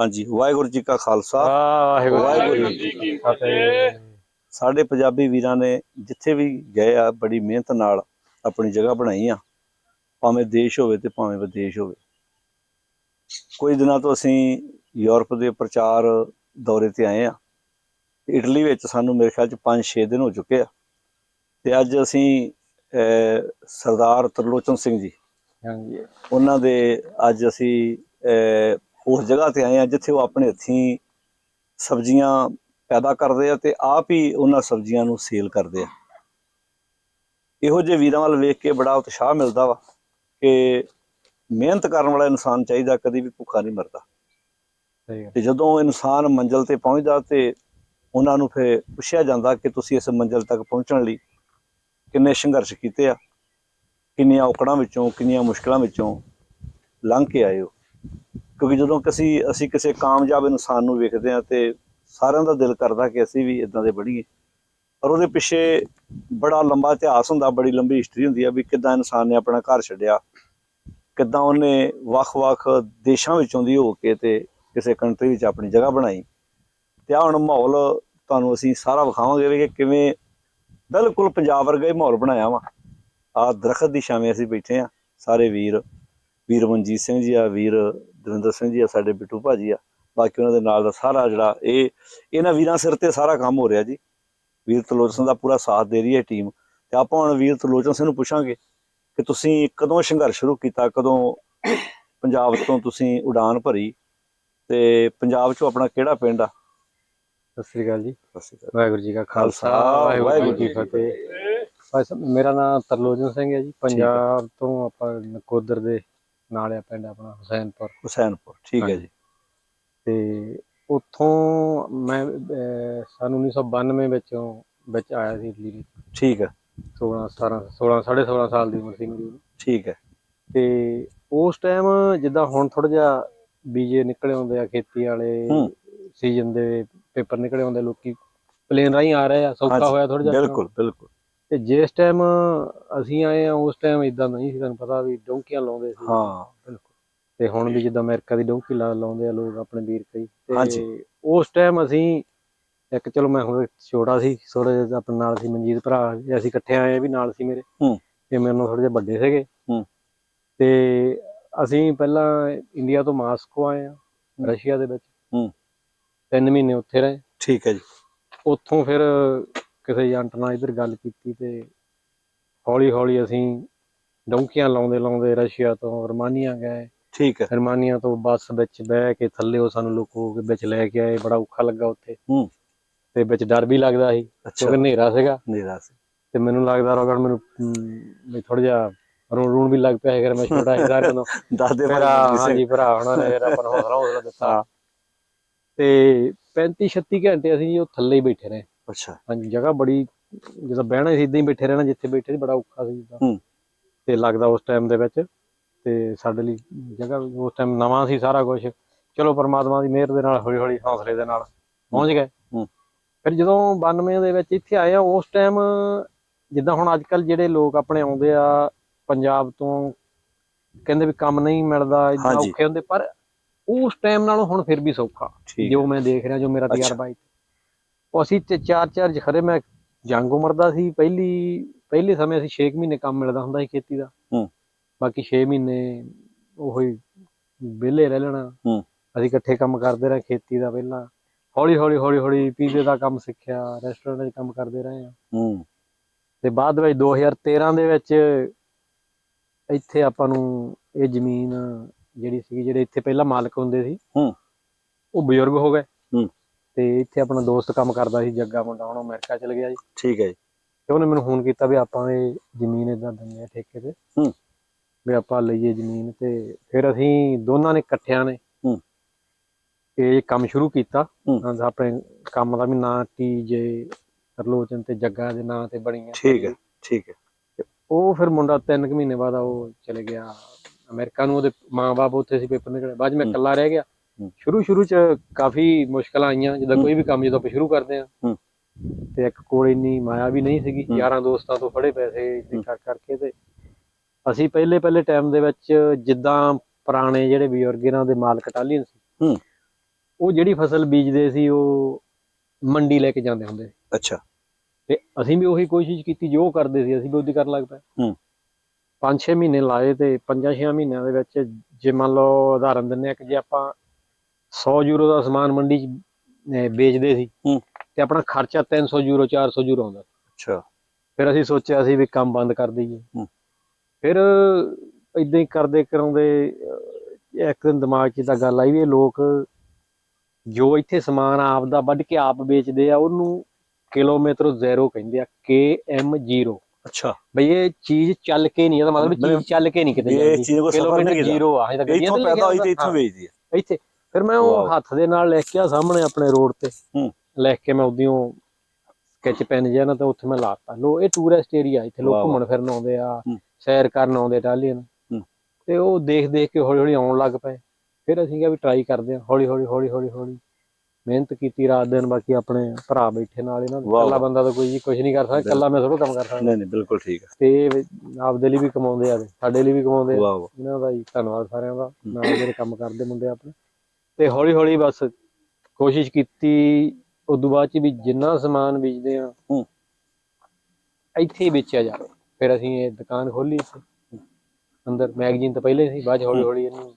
ਹਾਂਜੀ ਵਾਹਿਗੁਰੂ ਜੀ ਕਾ ਖਾਲਸਾ। ਵਾਹਿਗੁਰੂ ਜੀ ਕੀ ਫਤਿਹ। ਸਾਡੇ ਪੰਜਾਬੀ ਵੀਰਾਂ ਨੇ ਜਿੱਥੇ ਵੀ ਗਏ ਆ ਬੜੀ ਮਿਹਨਤ ਨਾਲ ਆਪਣੀ ਜਗ੍ਹਾ ਬਣਾਈ ਆ। ਭਾਵੇਂ ਦੇਸ਼ ਹੋਵੇ ਤੇ ਭਾਵੇਂ ਵਿਦੇਸ਼ ਹੋਵੇ। ਕੁਝ ਦਿਨਾਂ ਤੋਂ ਅਸੀਂ ਯੂਰਪ ਦੇ ਪ੍ਰਚਾਰ ਦੌਰੇ ਤੇ ਆਏ ਆ। ਇਟਲੀ ਵਿੱਚ ਸਾਨੂੰ ਮੇਰੇ ਖਿਆਲ ਚ 5-6 ਦਿਨ ਹੋ ਚੁੱਕੇ ਆ। ਤੇ ਅੱਜ ਅਸੀਂ ਅਹ, ਸਰਦਾਰ ਤਰਲੋਚਨ ਸਿੰਘ ਜੀ ਹਾਂਜੀ। ਉਹਨਾਂ ਦੇ ਅੱਜ ਅਸੀਂ ਅਹ, ਉਸ ਜਗ੍ਹਾ ਤੇ ਆਏ ਆ ਜਿੱਥੇ ਉਹ ਆਪਣੇ ਹੱਥੀਂ ਸਬਜ਼ੀਆਂ ਪੈਦਾ ਕਰਦੇ ਆ ਤੇ ਆਪ ਹੀ ਉਹਨਾਂ ਸਬਜ਼ੀਆਂ ਨੂੰ ਸੇਲ ਕਰਦੇ ਆ। ਇਹੋ ਜਿਹੇ ਵੀਰਾਂ ਵੱਲ ਵੇਖ ਕੇ ਬੜਾ ਉਤਸ਼ਾਹ ਮਿਲਦਾ ਵਾ ਕਿ ਮਿਹਨਤ ਕਰਨ ਵਾਲਾ ਇਨਸਾਨ ਚਾਹੀਦਾ ਕਦੀ ਵੀ ਭੁੱਖਾ ਨਹੀਂ ਮਰਦਾ। ਤੇ ਜਦੋਂ ਇਨਸਾਨ ਮੰਜ਼ਲ ਤੇ ਪਹੁੰਚਦਾ ਤੇ ਉਹਨਾਂ ਨੂੰ ਫਿਰ ਪੁੱਛਿਆ ਜਾਂਦਾ ਕਿ ਤੁਸੀਂ ਇਸ ਮੰਜ਼ਲ ਤੱਕ ਪਹੁੰਚਣ ਲਈ ਕਿੰਨੇ ਸੰਘਰਸ਼ ਕੀਤੇ ਆ ਕਿੰਨੀਆਂ ਔਕੜਾਂ ਵਿੱਚੋਂ ਕਿੰਨੀਆਂ ਮੁਸ਼ਕਲਾਂ ਵਿੱਚੋਂ ਲੰਘ ਕੇ ਆਏ ਹੋ। ਕਿਉਂਕਿ ਜਦੋਂ ਕਿਸੇ, ਅਸੀਂ ਕਿਸੇ ਕਾਮਯਾਬ ਇਨਸਾਨ ਨੂੰ ਵੇਖਦੇ ਹਾਂ ਤੇ ਸਾਰਿਆਂ ਦਾ ਦਿਲ ਕਰਦਾ ਕਿ ਅਸੀਂ ਵੀ ਇਦਾਂ ਦੇ ਬਣੀਏ। ਪਰ ਉਹਦੇ ਪਿੱਛੇ ਬੜਾ ਲੰਬਾ ਇਤਿਹਾਸ ਹੁੰਦਾ, ਬੜੀ ਲੰਬੀ ਹਿਸਟਰੀ ਹੁੰਦੀ ਆ ਵੀ ਕਿੱਦਾਂ ਇਨਸਾਨ ਨੇ ਆਪਣਾ ਘਰ ਛੱਡਿਆ, ਕਿੱਦਾਂ ਉਹਨੇ ਵੱਖ-ਵੱਖ ਦੇਸ਼ਾਂ ਵਿੱਚੋਂ ਦੀ ਹੋ ਕੇ ਤੇ ਕਿਸੇ ਕੰਟਰੀ ਵਿੱਚ ਆਪਣੀ ਜਗ੍ਹਾ ਬਣਾਈ। ਤੇ ਆ ਹੁਣ ਮਾਹੌਲ ਤੁਹਾਨੂੰ ਅਸੀਂ ਸਾਰਾ ਵਿਖਾਵਾਂਗੇ ਵੀ ਕਿ ਕਿਵੇਂ ਬਿਲਕੁਲ ਪੰਜਾਬ ਵਰਗਾ ਹੀ ਮਾਹੌਲ ਬਣਾਇਆ ਵਾ। ਆ ਦਰਖਤ ਦੀ ਛਾਵੇਂ ਅਸੀਂ ਬੈਠੇ ਆ ਸਾਰੇ ਵੀਰ ਵੀਰ ਮਨਜੀਤ ਸਿੰਘ ਜੀ ਆ, ਵੀਰ ਦਵਿੰਦਰ ਸਿੰਘ ਜੀ ਆ ਸਾਡੇ ਬਿੱਟੂ ਭਾਜੀ ਆ ਬਾਕੀ ਉਹਨਾਂ ਦੇ ਨਾਲ ਦਾ ਸਾਰਾ ਜਿਹੜਾ ਇਹ ਇਹਨਾਂ ਵੀਰਾਂ ਸਿਰ ਤੇ ਸਾਰਾ ਕੰਮ ਹੋ ਰਿਹਾ ਜੀ। ਵੀਰ ਤਲੋਚਨ ਦਾ ਪੂਰਾ ਸਾਥ ਦੇ ਰਹੀ ਹੈ ਟੀਮ। ਤੇ ਆਪਾਂ ਹੁਣ ਵੀਰ ਤਲੋਚਨ ਸਿੰਘ ਨੂੰ ਪੁੱਛਾਂਗੇ ਕਿ ਤੁਸੀਂ ਕਦੋਂ ਸੰਘਰਸ਼ ਸ਼ੁਰੂ ਕੀਤਾ? ਕਦੋਂ ਪੰਜਾਬ ਤੋਂ ਤੁਸੀਂ ਉਡਾਨ ਭਰੀ? ਤੇ ਪੰਜਾਬ ਚੋਂ ਆਪਣਾ ਕਿਹੜਾ ਪਿੰਡ ਆ? ਸਤਿ ਸ੍ਰੀ ਅਕਾਲ ਜੀ। ਸਤਿ ਸ਼੍ਰੀ ਅਕਾਲ। ਵਾਹਿਗੁਰੂ ਜੀ ਕਾ ਖਾਲਸਾ ਵਾਹਿਗੁਰੂ ਜੀ ਕੀ ਫਤਿਹ। ਮੇਰਾ ਨਾਮ ਤਰਲੋਚਨ ਸਿੰਘ ਹੈ ਜੀ। ਪੰਜਾਬ ਤੋਂ ਆਪਾਂ ਨਕੋਦਰ ਦੇ ਨਾਲ ਆ ਪਿੰਡ ਆਪਣਾ ਹੁਸੈਨਪੁਰ। ਹੁਸੈਨਪੁਰ ਠੀਕ ਹੈ। ਜੀ। ਤੇ ਉੱਥੋਂ ਮੈਂ ਸਨ 1992 ਵਿੱਚੋਂ ਵਿੱਚ ਆਇਆ ਸੀ ਇਟਲੀ ਵਿੱਚ। ਠੀਕ ਹੈ। 16 17 16 16.5 ਸਾਲ ਦੀ ਉਮਰ ਸੀ ਮੇਰੀ। ਠੀਕ ਹੈ। ਤੇ ਉਸ ਟਾਈਮ ਜਿੱਦਾਂ ਹੁਣ ਥੋੜਾ ਜਿਹਾ ਬੀਜੇ ਨਿਕਲੇ ਹੁੰਦੇ ਆ ਖੇਤੀ ਵਾਲੇ। ਸੀਜ਼ਨ ਦੇ ਪੇਪਰ ਨਿਕਲੇ ਹੁੰਦੇ ਲੋਕੀ ਪਲੇਨ ਰਾਹੀਂ ਆ ਰਹੇ ਆ ਸੌਖਾ ਹੋਇਆ ਥੋੜਾ ਜਿਹਾ। ਬਿਲਕੁਲ ਬਿਲਕੁਲ। ਤੇ ਜਿਸ ਟਾਈਮ ਅਸੀਂ ਆਏ ਆ ਉਸ ਟਾਈਮ ਇਦਾਂ ਨਹੀਂ ਸੀ ਤੁਹਾਨੂੰ ਪਤਾ ਵੀ ਡੋਂਕੀਆਂ ਲਾਉਂਦੇ ਸੀ ਹਾਂ ਬਿਲਕੁਲ ਤੇ ਹੁਣ ਵੀ ਜਿੱਦਾਂ ਅਮਰੀਕਾ ਦੀ ਡੋਂਕੀ ਲਾ ਲਾਉਂਦੇ ਆ ਲੋਕ ਆਪਣੇ ਵੀਰ ਕਈ ਹਾਂਜੀ। ਤੇ ਉਸ ਟਾਈਮ ਅਸੀਂ ਇੱਕ ਚਲੋ ਮੈਂ ਹੁਣ ਛੋਟਾ ਸੀ ਥੋੜਾ ਜਿਹਾ ਆਪਣੇ ਨਾਲ ਸੀ ਮਨਜੀਤ ਭਰਾ ਜੇ ਅਸੀਂ ਇਕੱਠੇ ਆਏ ਆ ਵੀ ਨਾਲ ਸੀ ਮੇਰੇ ਹੂੰ। ਤੇ ਮੇਰੇ ਨਾਲ ਥੋੜੇ ਜਿਹਾ ਵੱਡੇ ਸੀਗੇ ਹੂੰ। ਤੇ ਅਸੀਂ ਪਹਿਲਾਂ ਇੰਡੀਆ ਤੋਂ ਮਾਸਕੋ ਆਏ ਆ ਰਸ਼ੀਆ ਦੇ ਵਿੱਚ ਹੂੰ। ਤਿੰਨ ਮਹੀਨੇ ਉੱਥੇ ਰਹੇ ਠੀਕ ਹੈ ਜੀ ਉੱਥੋਂ ਫਿਰ ਕਿਸੇ ਏਜੰਟ ਨਾਲ ਇਧਰ ਗੱਲ ਕੀਤੀ ਤੇ ਹੌਲੀ ਹੌਲੀ ਅਸੀਂ ਡੌਂਕੀਆਂ ਲਾਉਂਦੇ ਲਾਉਂਦੇ ਰਸ਼ੀਆ ਤੋਂ ਰਮਾਨੀਆ ਗਏ। ਠੀਕ ਹੈ। ਰਮਾਨੀਆ ਤੋਂ ਬੱਸ ਵਿੱਚ ਬਹਿ ਕੇ ਥੱਲੇ ਉਹ ਸਾਨੂੰ ਲੁਕੋ ਕੇ ਵਿੱਚ ਲੈ ਕੇ ਆਏ ਬੜਾ ਔਖਾ ਲੱਗਾ ਉੱਥੇ। ਹੂੰ। ਤੇ ਵਿੱਚ ਡਰ ਵੀ ਲੱਗਦਾ ਸੀ ਕਿਉਂਕਿ ਹਨੇਰਾ ਸੀਗਾ। ਨੇਰਾ ਸੀ। ਤੇ ਮੈਨੂੰ ਲੱਗਦਾ ਰੋਗਣ ਮੈਨੂੰ ਵੀ ਥੋੜਾ ਜਿਹਾ ਰੋਣ ਰੂਣ ਵੀ ਲੱਗ ਪਿਆ ਅਗਰ ਮੈਂ ਛੋਟਾ ਸਾਰਿਆਂ ਤੋਂ ਦਾਦੇ ਭਾਈ ਹਾਂਜੀ ਭਰਾ ਉਹਨਾਂ ਨੇ ਆਪਾਂ ਨੂੰ ਹੌਸਲਾ ਹੌਸਲਾ ਦਿੱਤਾ। ਤੇ 35 36 ਘੰਟੇ ਅਸੀਂ ਜੀ ਉਹ ਥੱਲੇ ਹੀ ਬੈਠੇ ਰਹੇ। ਅੱਛਾ ਹਾਂਜੀ ਜਗ੍ਹਾ ਬੜੀ ਜਦੋਂ ਬਹਿਣਾ ਸੀ ਇਦਾਂ ਹੀ ਬੈਠੇ ਰਹਿਣਾ ਜਿੱਥੇ ਬੈਠੇ ਸੀ ਬੜਾ ਔਖਾ ਸੀ ਜਿੱਦਾਂ ਹੂੰ। ਤੇ ਲੱਗਦਾ ਉਸ ਟਾਈਮ ਦੇ ਵਿੱਚ ਤੇ ਸਾਡੇ ਲਈ ਜਗ੍ਹਾ ਉਸ ਟਾਈਮ ਨਵਾਂ ਸੀ ਸਾਰਾ ਕੁਝ ਚਲੋ ਪਰਮਾਤਮਾ ਦੀ ਮਿਹਰ ਦੇ ਨਾਲ ਹੌਲੀ ਹੌਲੀ ਹੌਸਲੇ ਦੇ ਨਾਲ ਪਹੁੰਚ ਗਏ ਹੂੰ। ਫਿਰ ਜਦੋਂ 92 ਦੇ ਵਿੱਚ ਇੱਥੇ ਆਏ ਆ ਉਸ ਟਾਈਮ ਜਿੱਦਾਂ ਹੁਣ ਅੱਜ ਕੱਲ ਜਿਹੜੇ ਲੋਕ ਆਪਣੇ ਆਉਂਦੇ ਆ ਪੰਜਾਬ ਤੋਂ ਕਹਿੰਦੇ ਵੀ ਕੰਮ ਨਹੀਂ ਮਿਲਦਾ ਇਦਾਂ। ਔਖੇ ਹੁੰਦੇ ਪਰ ਉਸ ਟਾਈਮ ਨਾਲੋਂ ਹੁਣ ਫਿਰ ਵੀ ਸੌਖਾ ਜੋ ਮੈਂ ਦੇਖ ਰਿਹਾ ਜੋ ਮੇਰਾ। ਤਜਰਬਾ ਹੈ ਉਹ ਅਸੀਂ ਤੇ ਚਾਰ ਚਾਰ ਜਖਰੇ ਮੈਂ ਜੰਗ ਉਮਰ ਦਾ ਸੀ ਪਹਿਲੀ ਪਹਿਲੇ ਸਮੇਂ ਅਸੀਂ 6 ਮਹੀਨੇ ਕੰਮ ਮਿਲਦਾ ਹੁੰਦਾ ਸੀ ਖੇਤੀ ਦਾ ਹੂੰ। ਬਾਕੀ 6 ਮਹੀਨੇ ਉਹੀ ਵਿਹਲੇ ਰਹਿ ਲੈਣਾ ਹੂੰ। ਅਸੀਂ ਇਕੱਠੇ ਕੰਮ ਕਰਦੇ ਰਹੇ ਖੇਤੀ ਦਾ ਪਹਿਲਾਂ ਹੌਲੀ ਹੌਲੀ ਹੌਲੀ ਹੌਲੀ ਪੀਜ਼ੇ ਦਾ ਕੰਮ ਸਿੱਖਿਆ ਰੈਸਟੋਰੈਂਟ 'ਚ ਕੰਮ ਕਰਦੇ ਰਹੇ ਆ ਹੂੰ ਤੇ ਬਾਅਦ ਵਿੱਚ 2013 ਦੇ ਵਿੱਚ ਇੱਥੇ ਆਪਾਂ ਨੂੰ ਇਹ ਜ਼ਮੀਨ ਜਿਹੜੀ ਸੀ ਜਿਹੜੇ ਇੱਥੇ ਪਹਿਲਾਂ ਮਾਲਕ ਹੁੰਦੇ ਸੀ ਹੂੰ। ਉਹ ਬਜ਼ੁਰਗ ਹੋ ਗਏ ਹੂੰ। ਤੇ ਇੱਥੇ ਆਪਣਾ ਦੋਸਤ ਕੰਮ ਕਰਦਾ ਸੀ ਜੱਗਾ ਮੁੰਡਾ ਹੁਣ ਉਹ ਅਮਰੀਕਾ ਚਲ ਗਿਆ ਜੀ ਠੀਕ ਹੈ ਜੀ ਤੇ ਉਹਨੇ ਮੈਨੂੰ ਫੋਨ ਕੀਤਾ ਵੀ ਆਪਾਂ ਇਹ ਜ਼ਮੀਨ ਇਦਾਂ ਦਿੰਦੇ ਆ ਠੇਕੇ ਤੇ ਹੂੰ। ਵੀ ਆਪਾਂ ਲਈਏ ਜ਼ਮੀਨ ਤੇ ਫਿਰ ਅਸੀਂ ਦੋਨਾਂ ਨੇ ਇਕੱਠਿਆਂ ਨੇ ਹੂੰ। ਇਹ ਕੰਮ ਸ਼ੁਰੂ ਕੀਤਾ ਆਪਣੇ ਕੰਮ ਦਾ ਵੀ ਨਾਂ ਟੀ ਜੇ ਤਰਲੋਚਨ ਤੇ ਜੱਗਾ ਦੇ ਨਾਂ ਤੇ ਬਣੀ ਆ ਠੀਕ ਹੈ ਠੀਕ ਹੈ ਉਹ ਫਿਰ ਮੁੰਡਾ ਤਿੰਨ ਕੁ ਮਹੀਨੇ ਬਾਅਦ ਉਹ ਚਲੇ ਗਿਆ ਅਮਰੀਕਾ ਨੂੰ ਉਹਦੇ ਮਾਂ-ਬਾਪ ਉੱਥੇ ਸੀ ਪੇਪਰ ਨਿਕਲੇ ਬਾਅਦ ਮੈਂ। ਇਕੱਲਾ ਰਹਿ ਗਿਆ। ਸ਼ੁਰੂ ਸ਼ੁਰੂ ਚ ਕਾਫੀ ਮੁਸ਼ਕਲਾਂ ਆਈਆਂ ਜਦੋਂ ਕੋਈ ਵੀ ਕੰਮ ਜਦੋਂ ਆਪਾਂ ਸ਼ੁਰੂ ਕਰਦੇ ਆ ਹੂੰ। ਤੇ ਇੱਕ ਕੋਲ ਇੰਨੀ ਮਾਇਆ ਵੀ ਨਹੀਂ ਸੀਗੀ। ਯਾਰਾਂ ਦੋਸਤਾਂ ਤੋਂ ਫੜੇ ਪੈਸੇ ਹੂੰ। ਕਰ ਕਰਕੇ ਤੇ ਅਸੀਂ ਪਹਿਲੇ ਪਹਿਲੇ ਟਾਈਮ ਦੇ ਵਿੱਚ ਜਿੱਦਾਂ ਪੁਰਾਣੇ ਜਿਹੜੇ ਬਜ਼ੁਰਗ ਦੇ ਮਾਲਕ ਇਟਾਲੀਅਨ ਸੀ। ਉਹ ਜਿਹੜੀ ਫਸਲ ਬੀਜਦੇ ਸੀ ਉਹ ਮੰਡੀ ਲੈ ਕੇ ਜਾਂਦੇ ਹੁੰਦੇ ਅੱਛਾ ਤੇ ਅਸੀਂ ਵੀ ਉਹੀ ਕੋਸ਼ਿਸ਼ ਕੀਤੀ ਜੋ ਉਹ ਕਰਦੇ ਸੀ ਅਸੀਂ ਵੀ ਉਹਦੀ ਕਰਨ ਲੱਗ ਪਏ ਹੂੰ। 5-6 ਮਹੀਨੇ ਲਾਏ ਤੇ 5-6 ਮਹੀਨਿਆਂ ਦੇ ਵਿੱਚ ਜੇ ਮੰਨ ਲਓ ਉਦਾਹਰਨ ਦਿੰਦੇ ਆ ਕਿ ਜੇ ਆਪਾਂ 100 ਯੂਰੋ ਦਾ ਸਮਾਨ ਮੰਡੀ 'ਚ ਅਹ, ਵੇਚਦੇ ਸੀ। ਹੂੰ। ਤੇ ਆਪਣਾ ਖਰਚਾ 300 ਯੂਰੋ 400 ਯੂਰੋ ਆਉਂਦਾ। ਅੱਛਾ। ਫਿਰ ਅਸੀਂ ਸੋਚਿਆ ਸੀ ਵੀ ਕੰਮ ਬੰਦ ਕਰ ਦਈਏ। ਹੂੰ। ਫਿਰ ਇਦਾਂ ਹੀ ਕਰਦੇ ਕਰਾਉਂਦੇ ਅਹ, ਇੱਕ ਦਿਨ ਦਿਮਾਗ 'ਚ ਤਾਂ ਗੱਲ ਆਈ ਵੀ ਇਹ ਲੋਕ ਜੋ ਇੱਥੇ ਸਮਾਨ ਆਪ ਦਾ ਵੱਢ ਕੇ ਆਪ ਵੇਚਦੇ ਆ ਉਹਨੂੰ ਕਿਲੋਮੀਟਰ ਜ਼ੀਰੋ ਕਹਿੰਦੇ ਆ KM0 ਅੱਛਾ। ਬਈ ਇਹ ਚੀਜ਼ ਚੱਲ ਕੇ ਨਹੀਂ ਇਹਦਾ ਮਤਲਬ ਵੀ ਮਤਲਬ ਚੀਜ਼ ਚੱਲ ਕੇ ਨਹੀਂ ਕਿਤੇ ਇਹ ਚੀਜ਼ ਕੋਈ ਸਫਰ ਕਿਲੋਮੀਟਰ ਨਹੀਂ ਕੀਤਾ ਜ਼ੀਰੋ ਆ ਇਹ ਤਾਂ ਗੱਡੀਆਂ ਇੱਥੋਂ ਤੇ ਪੈਦਾ ਹੋਈ ਤੇ ਇੱਥੋਂ। ਵੇਚਦੀ ਹੈ ਹਾਂ, ਇੱਥੇ ਫਿਰ ਮੈਂ ਉਹ। ਹੱਥ ਦੇ ਨਾਲ ਲਿਖ ਕੇ ਆ ਸਾਹਮਣੇ ਆਪਣੇ ਰੋਡ ਤੇ। ਹੂੰ। ਲਿਖ ਕੇ ਮੈਂ ਉਦੋਂ ਸਕੈਚ ਪੈਨ ਜਿਹਾ ਨਾ ਤੇ ਉੱਥੇ ਮੈਂ ਲਾਤਾ। ਲੋ ਇਹ ਟੂਰਿਸਟ ਏਰੀਆ ਇੱਥੇ ਲੋਕ ਘੁੰਮਣ ਫਿਰਨ ਆਉਂਦੇ ਆ। ਸੈਰ ਕਰਨ ਆਉਂਦੇ ਟਾਲੀਆਂ। ਤੇ ਉਹ ਦੇਖ ਦੇਖ ਕੇ ਹੌਲੀ ਹੌਲੀ ਆਉਣ ਲੱਗ ਪਏ। ਫਿਰ ਅਸੀਂ ਕਿਹਾ ਵੀ ਟਰਾਈ ਕਰਦੇ ਹਾਂ। ਹੌਲੀ ਹੌਲੀ ਹੌਲੀ ਹੌਲੀ ਹੌਲੀ ਮਿਹਨਤ ਕੀਤੀ ਰਾਤ ਦਿਨ ਬਾਕੀ ਆਪਣੇ ਭਰਾ ਬੈਠੇ ਨਾਲ ਇਹਨਾਂ ਦੇ। ਇਕੱਲਾ। ਬੰਦਾ ਤਾਂ ਕੋਈ ਕੁਝ ਨਹੀਂ ਕਰ ਸਕਦਾ। ਇਕੱਲਾ ਮੈਂ ਥੋੜਾ ਕੰਮ ਕਰ ਸਕਦਾ। ਨਹੀਂ ਨਹੀਂ ਬਿਲਕੁਲ ਠੀਕ ਹੈ ਤੇ ਆਪਦੇ ਲਈ ਵੀ ਕਮਾਉਂਦੇ ਆ ਸਾਡੇ ਲਈ ਵੀ ਕਮਾਉਂਦੇ ਆ। ਇਹਨਾਂ ਦਾ ਹੀ ਧੰਨਵਾਦ ਸਾਰਿਆਂ ਦਾ। ਨਾਲ ਜਿਹੜੇ ਕੰਮ ਕਰਦੇ ਮੁੰਡੇ ਆਪਣੇ। ਤੇ ਹੌਲੀ ਹੌਲੀ ਬਸ ਕੋਸ਼ਿਸ਼ ਕੀਤੀ ਉਦੋਂ ਬਾਅਦ ਚ ਵੀ ਜਿੰਨਾ ਸਮਾਨ ਵੇਚਦੇ ਆ ਹੂੰ। ਇੱਥੇ ਹੀ ਵੇਚਿਆ ਜਾਵੇ। ਫਿਰ ਅਸੀਂ ਇਹ ਦੁਕਾਨ ਖੋਲੀ ਇੱਥੇ ਅੰਦਰ ਮੈਗਜ਼ੀਨ ਤਾਂ ਪਹਿਲੇ ਸੀ ਬਾਅਦ ਹੌਲੀ ਹੌਲੀ ਇਹਨੂੰ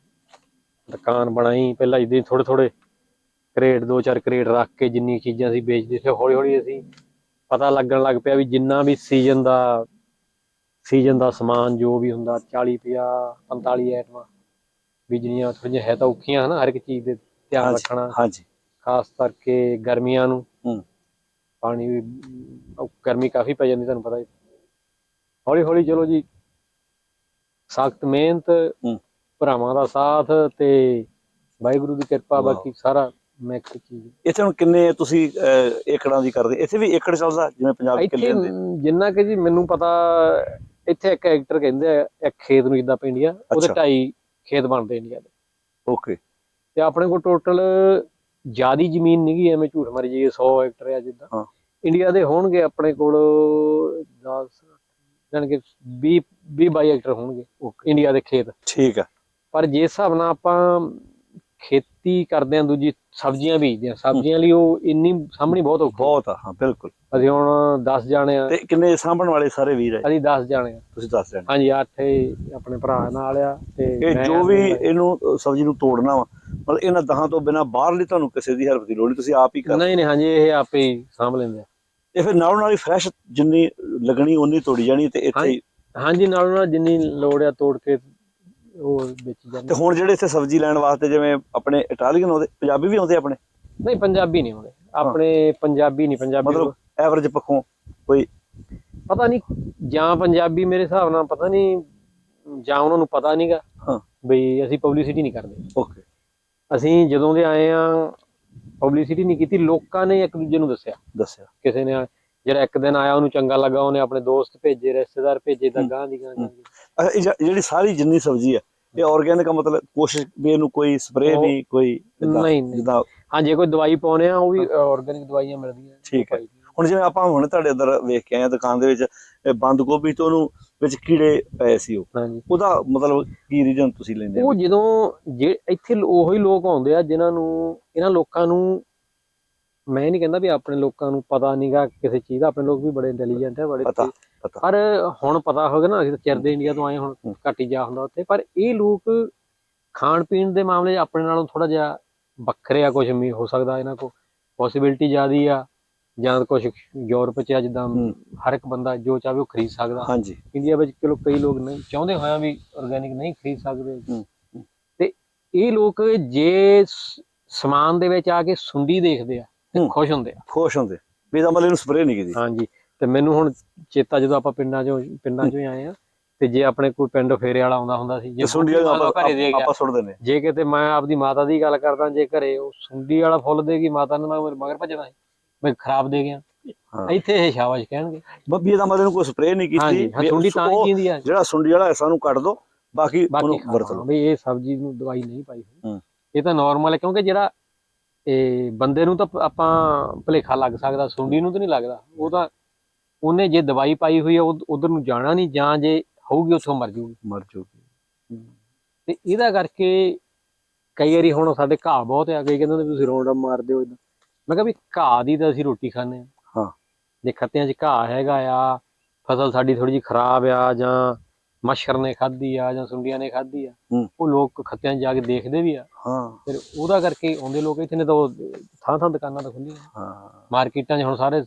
ਦੁਕਾਨ ਬਣਾਈ। ਪਹਿਲਾਂ ਇਦਾਂ ਥੋੜੇ ਥੋੜੇ ਕਰੇਟ ਦੋ ਚਾਰ ਕਰੇਟ ਰੱਖ ਕੇ ਜਿੰਨੀ ਚੀਜ਼ਾਂ ਅਸੀਂ ਵੇਚਦੇ ਸੀ ਹੌਲੀ ਹੌਲੀ ਅਸੀਂ ਪਤਾ ਲੱਗਣ ਲੱਗ ਪਿਆ ਵੀ ਜਿੰਨਾ ਵੀ ਸੀਜ਼ਨ ਦਾ ਸੀਜ਼ਨ ਦਾ ਸਮਾਨ ਜੋ ਵੀ ਹੁੰਦਾ 40 50 45 ਆਈਟਮਾਂ ਬੀਜਣੀਆਂ ਥੋੜੀਆਂ ਹੈ ਤਾਂ ਔਖੀਆਂ ਹਨ ਹਰ ਇੱਕ ਚੀਜ਼ ਦੇ ਧਿਆਨ ਰੱਖਣਾ। ਹਾਂਜੀ। ਖਾਸ ਕਰਕੇ ਗਰਮੀਆਂ ਨੂੰ। ਹੂੰ। ਪਾਣੀ ਵੀ ਗਰਮੀ ਕਾਫੀ ਪੈ ਜਾਂਦੀ ਤੁਹਾਨੂੰ ਪਤਾ ਹੈ। ਹੌਲੀ ਹੌਲੀ ਚਲੋ ਜੀ ਸਖਤ ਮਿਹਨਤ ਭਰਾਵਾਂ ਦਾ ਸਾਥ ਤੇ ਵਾਹਿਗੁਰੂ ਦੀ ਕਿਰਪਾ ਬਾਕੀ ਸਾਰਾ ਮੈਕਸ ਚੀਜ਼। ਇੱਥੇ ਹੁਣ ਕਿੰਨੇ ਤੁਸੀਂ ਏਕੜਾਂ ਦੀ ਕਰਦੇ? ਇੱਥੇ ਵੀ ਏਕੜ ਚੱਲਦਾ ਜਿਵੇਂ ਪੰਜਾਬ ਕਿੱਲੇ ਦੇ ਜਿੰਨਾ ਕਿ ਜੀ ਮੈਨੂੰ ਪਤਾ ਇੱਥੇ ਇੱਕ ਐਕਟਰ ਕਹਿੰਦੇ ਆ ਇੱਕ ਖੇਤ ਨੂੰ ਜਿੱਦਾਂ ਪਿੰਡੀਆਂ ਆ ਉਹਦੇ 2.5 ਖੇਤ ਬਣਦੇ ਇੰਡੀਆ ਦੇ ਓਕੇ ਤੇ ਆਪਣੇ ਕੋਲ ਟੋਟਲ ਜਿਆਦੀ ਜ਼ਮੀਨ ਨਹੀਂ ਗਈ ਐਵੇਂ ਝੂਠ ਮਾਰੀ ਜਾਈਏ 100 ਹੈਕਟਰ ਆ ਜਿੱਦਾਂ। ਹਾਂ। ਇੰਡੀਆ ਦੇ ਹੋਣਗੇ ਆਪਣੇ ਕੋਲ 10 ਜਾਣੀ ਕਿ 20 20 22 ਹੈਕਟਰ ਹੋਣਗੇ ਇੰਡੀਆ ਦੇ ਖੇਤ। ਠੀਕ ਹੈ ਪਰ ਜੇ ਹਿਸਾਬ ਨਾਲ ਆਪਾਂ ਖੇਤੀ ਕਰਦੇ ਆਂ ਦੂਜੀ ਸਬਜ਼ੀਆਂ ਬੀਜਦੇ ਆਂ ਸਬਜ਼ੀਆਂ ਲਈ ਉਹ ਇੰਨੀ ਸਾਹਮਣੀ ਬਹੁਤ ਔਖੀ। ਬਹੁਤ ਆ ਹਾਂ ਬਿਲਕੁਲ। ਅਸੀਂ ਹੁਣ 10 ਜਾਣੇ ਆ। ਤੇ ਕਿੰਨੇ ਸਾਂਭਣ ਵਾਲੇ ਸਾਰੇ ਵੀਰ ਹੈ ਅਸੀਂ 10 ਜਾਣੇ ਆ। ਤੁਸੀਂ ਦੱਸ ਦੇਣਾ ਹਾਂਜੀ ਅੱਠ ਇਹ ਆਪਣੇ ਭਰਾ ਨਾਲ ਆ ਤੇ ਇਹ ਜੋ ਵੀ ਇਹਨੂੰ ਸਬਜ਼ੀ ਨੂੰ ਤੋੜਨਾ ਵਾ ਮਤਲਬ ਇਹਨਾਂ ਦਹਾਂ ਤੋਂ ਬਿਨਾ ਬਾਹਰਲੀ ਤੁਹਾਨੂੰ ਕਿਸੇ ਦੀ ਹੈਲਪ ਦੀ ਲੋੜ ਨਹੀਂ ਤੁਸੀਂ ਆਪ ਹੀ ਕਰ। ਨਹੀਂ ਨਹੀਂ ਹਾਂਜੀ ਇਹ ਆਪੇ ਹੀ ਸਾਂਭ ਲੈਂਦੇ ਆ। ਇਹ ਫਿਰ ਨਾਲੋਂ ਨਾਲ ਹੀ ਫਰੈਸ਼ ਜਿੰਨੀ ਲੱਗਣੀ ਉਨੀ ਤੋੜੀ ਜਾਣੀ ਤੇ ਇੱਥੇ ਹਾਂਜੀ ਨਾਲ ਨਾਲ ਜਿੰਨੀ ਲੋੜ ਆ ਤੋੜ ਕੇ ਉਹ ਵਿੱਚ ਤੇ ਜਾਂਦੇ ਹੁਣ ਜਿਹੜੇ ਇੱਥੇ ਸਬਜ਼ੀ ਲੈਣ ਵਾਸਤੇ ਜਿਵੇਂ ਆਪਣੇ ਇਟਾਲੀਅਨ ਆਉਂਦੇ ਪੰਜਾਬੀ ਵੀ ਆਉਂਦੇ ਆਪਣੇ? ਨਹੀਂ ਪੰਜਾਬੀ ਨਹੀਂ ਆਉਂਦੇ। ਆਪਣੇ ਪੰਜਾਬੀ ਨਹੀਂ ਪੰਜਾਬੀ ਮਤਲਬ ਐਵਰੇਜ ਪੱਖੋਂ ਕੋਈ ਪਤਾ ਨਹੀਂ ਜਾਂ ਪੰਜਾਬੀ ਮੇਰੇ ਹਿਸਾਬ ਨਾਲ ਪਤਾ ਨਹੀਂ ਜਾਂ ਉਹਨਾਂ ਨੂੰ ਪਤਾ ਨਹੀਂਗਾ ਹਾਂ। ਬਈ ਅਸੀਂ ਪਬਲਿਸਿਟੀ ਨਹੀਂ ਕਰਦੇ। ਓਕੇ ਅਸੀਂ ਜਦੋਂ ਦੇ ਆਏ ਆ ਪਬਲਿਸਿਟੀ ਨਹੀਂ ਕੀਤੀ ਲੋਕਾਂ ਨੇ ਇੱਕ ਦੂਜੇ ਨੂੰ ਦੱਸਿਆ। ਦੱਸਿਆ। ਕਿਸੇ ਨੇ ਜਿਹੜਾ ਇੱਕ ਦਿਨ ਆਇਆ ਉਹਨੂੰ ਚੰਗਾ ਲੱਗਾ ਉਹਨੇ ਆਪਣੇ ਦੋਸਤ ਭੇਜੇ ਰਿਸ਼ਤੇਦਾਰ ਭੇਜੇ ਤਾਂ ਗਾਂ ਦੀ ਗਾਂ ਗਾਂ ਦੀ। ਅੱਛਾ ਇਹ ਜ- ਜਿਹੜੀ ਸਾਰੀ ਜਿੰਨੀ ਸਬਜ਼ੀ ਹੈ ਇਹ ਆਰਗੈਨਿਕ ਮਤਲਬ ਕੋਸ਼ਿਸ਼ ਵੀ ਇਹਨੂੰ ਕੋਈ ਸਪਰੇਅ ਉਹ- ਨਹੀਂ ਕੋਈ ਏਦਾਂ- ਨਹੀਂ ਨਹੀਂ ਜਿੱਦਾਂ ਹਾਂ ਜੇ ਕੋਈ ਦਵਾਈ ਪਾਉਨੇ ਆ ਉਹ ਵੀ ਆਰਗੈਨਿਕ ਦਵਾਈਆਂ ਮਿਲਦੀਆਂ ਠੀਕ ਹੈ। ਹੁਣ ਜਿਵੇਂ ਆਪਾਂ ਹੁਣ ਤੁਹਾਡੇ ਅੰਦਰ ਵੇਖ ਕੇ ਆਏ ਹਾਂ ਦੁਕਾਨ ਦੇ ਵਿੱਚ ਇਹ ਬੰਦ ਗੋਭੀ ਤੋਂ ਉਹਨੂੰ ਵਿੱਚ ਕੀੜੇ ਪਏ ਸੀ ਉਹ ਹਾਂਜੀ ਉਹਦਾ ਮਤਲਬ ਕੀ ਰੀਜਨ ਤੁਸੀਂ ਲੈਂਦੇ ਹੋ ਉਹ ਜਦੋਂ ਜੇ ਇੱਥੇ ਲੋ- ਉਹੀ ਲੋਕ ਆਉਂਦੇ ਆ ਜਿਨ੍ਹਾਂ ਨੂੰ ਇਹਨਾਂ ਲੋਕਾਂ ਨੂੰ ਮੈਂ ਨਹੀਂ ਕਹਿੰਦਾ ਵੀ ਆਪਣੇ ਲੋਕਾਂ ਨੂੰ ਪਤਾ ਨਹੀਂਗਾ ਕਿਸੇ ਚੀਜ਼ ਦਾ ਆਪਣੇ ਲੋਕ ਵੀ ਬੜੇ ਇੰਟੈਲੀਜੈਂਟ ਹੈ ਬੜੇ ਪਤਾ। ਪਤਾ। ਪਰ ਹੁਣ ਪਤਾ ਹੋ ਗਿਆ ਨਾ ਅਸੀਂ ਤਾਂ ਚਿਰਦੇ ਇੰਡੀਆ ਤੋਂ ਆਏ ਹੁਣ। ਘੱਟ ਹੀ ਜਾ ਹੁੰਦਾ ਉੱਥੇ। ਪਰ ਇਹ ਲੋਕ ਖਾਣ ਪੀਣ ਦੇ ਮਾਮਲੇ 'ਚ ਆਪਣੇ ਨਾਲੋਂ ਥੋੜਾ ਜਿਹਾ ਵੱਖਰੇ ਆ ਕੁਝ ਵੀ ਹੋ ਸਕਦਾ ਇਹਨਾਂ ਕੋ ਪੋਸਿਬਿਲਿਟੀ ਜ਼ਿਆਦੀ ਆ ਜਾਂ ਕੁਝ ਯੂਰਪ 'ਚ ਆ ਜਿੱਦਾਂ। ਹਰ ਇੱਕ ਬੰਦਾ ਜੋ ਚਾਹੇ ਉਹ ਖਰੀਦ ਸਕਦਾ। ਹਾਂਜੀ। ਇੰਡੀਆ ਵਿੱਚ ਚਲੋ ਕਈ ਲੋਕ ਨਹੀਂ ਚਾਹੁੰਦੇ ਹੋਇਆ ਵੀ ਆਰਗੈਨਿਕ ਨਹੀਂ ਖਰੀਦ ਸਕਦੇ। ਤੇ ਇਹ ਲੋਕ ਜੇ ਸਮਾਨ ਦੇ ਵਿੱਚ ਆ ਕੇ ਸੁੰਡੀ ਦੇਖਦੇ ਆ ਤੇ। ਖੁਸ਼ ਹੁੰਦੇ ਆ। ਖੁਸ਼ ਹੁੰਦੇ ਵੀ ਇਹਦਾ ਮਤਲਬ ਇਹਨੂੰ ਸਪਰੇਅ ਨਹੀਂ ਕੀਤੀ। ਹਾਂਜੀ। ਤੇ ਮੈਨੂੰ ਹੁਣ ਚੇਤਾ ਜਦੋਂ ਆਪਾਂ ਪਿੰਡਾਂ 'ਚੋਂ ਪਿੰਡਾਂ 'ਚੋਂ ਹੀ ਆਏ ਆ ਤੇ ਜੇ ਆਪਣੇ ਕੋਈ ਪਿੰਡ ਫੇਰੇ ਵਾਲਾ ਆਉਂਦਾ ਹੁੰਦਾ ਸੀ ਜੇ ਸੁੰਡੀ ਵਾਲਾ ਘਰੇ ਦੇ ਗਿਆ। ਆਪਾਂ ਸੁੱਟ ਦਿੰਦੇ ਹਾਂ। ਜੇ ਕਿਤੇ ਮੈਂ ਆਪਦੀ ਮਾਤਾ ਦੀ ਗੱਲ ਕਰਦਾ ਜੇ ਘਰੇ ਉਹ ਸੁੰਡੀ ਵਾਲਾ ਫੁੱਲ ਦੇਗੀ ਮਾਤਾ ਨੂੰ ਮੈਂ ਮਗਰ ਭੱਜਣਾ ਸੀ ਮੈਂ ਖਰਾਬ ਦੇ ਗਿਆ। ਇੱਥੇ ਇਹ ਸ਼ਾਬਾਸ਼ ਕਹਿਣਗੇ। ਬੱਬੀ ਇਹਦਾ ਮਤਲਬ ਕੋਈ ਸਪਰੇਅ ਨਹੀਂ ਕੀਤੀ ਹਾਂ ਸੁੰਡੀ ਤਾਂ ਹੀ ਜੀਂਦੀ ਆ। ਜਿਹੜਾ ਸੁੰਡੀ ਵਾਲਾ ਹਿੱਸਾ ਨੂੰ ਕੱਢ ਦੋ ਬਾਕੀ ਉਹਨੂੰ ਵਰਤ ਲਓ। ਵੀ ਇਹ ਸਬਜ਼ੀ ਨੂੰ ਦਵਾਈ ਨਹੀਂ ਪਾਈ ਹੋਈ। ਹੂੰ। ਇਹ ਤਾਂ ਨਾਰਮਲ ਹੈ ਕਿਉਂਕਿ ਜਿਹੜਾ ਇਹ ਬੰਦੇ ਨੂੰ ਤਾਂ ਆਪਾਂ ਭੁਲੇਖਾ ਲੱਗ ਸਕਦਾ ਸੁੰਡੀ ਨੂੰ ਤਾਂ ਨਹੀਂ ਲੱਗਦਾ। ਉਹ ਤਾਂ ਉਹਨੇ ਜੇ ਦਵਾਈ ਪਾਈ ਹੋਈ ਹੈ ਉਧਰ ਨੂੰ ਜਾਣਾ ਨਹੀਂ ਜਾਂ ਜੇ ਹੋਊਗੀ ਉੱਥੋਂ ਮਰ ਜਾਊਗੀ ਮਰ ਜੂਗੀ। ਤੇ ਇਹਦਾ ਕਰਕੇ ਕਈ ਵਾਰੀ ਹੁਣ ਸਾਡੇ ਘਾਹ ਬਹੁਤ ਆ ਕਈ ਕਹਿੰਦੇ ਤੁਸੀਂ ਰੌਂਡ ਮਾਰ ਦਿਓ ਇਦਾਂ ਮੈਂ ਕਿਹਾ ਵੀ ਘਾਹ ਦੀ ਤਾਂ ਅਸੀਂ ਰੋਟੀ ਖਾਂਦੇ ਆ ਹਾਂ। ਜੇ ਖੱਤਿਆਂ 'ਚ ਘਾਹ ਹੈਗਾ ਆ ਫਸਲ ਸਾਡੀ ਥੋੜੀ ਜਿਹੀ ਖਰਾਬ ਆ ਜਾਂ ਮੱਛਰ ਨੇ ਖਾਧੀ ਆ ਜਾਂ ਸੁੰਡੀਆਂ ਨੇ ਖਾਧੀ ਆ ਹੂੰ। ਉਹ ਲੋਕ ਖੱਤਿਆਂ 'ਚ ਜਾ ਕੇ ਦੇਖਦੇ ਵੀ ਆ। ਹਾਂ। ਫਿਰ ਉਹਦਾ ਕਰਕੇ ਆਉਂਦੇ ਲੋਕ ਇੱਥੇ ਨੇ ਤਾਂ ਥਾਂ ਥਾਂ ਦੁਕਾਨਾਂ ਤਾਂ ਖੁੱਲੀਆਂ ਹਾਂ। ਮਾਰਕੀਟਾਂ 'ਚ ਹੁਣ ਸਾਰੇ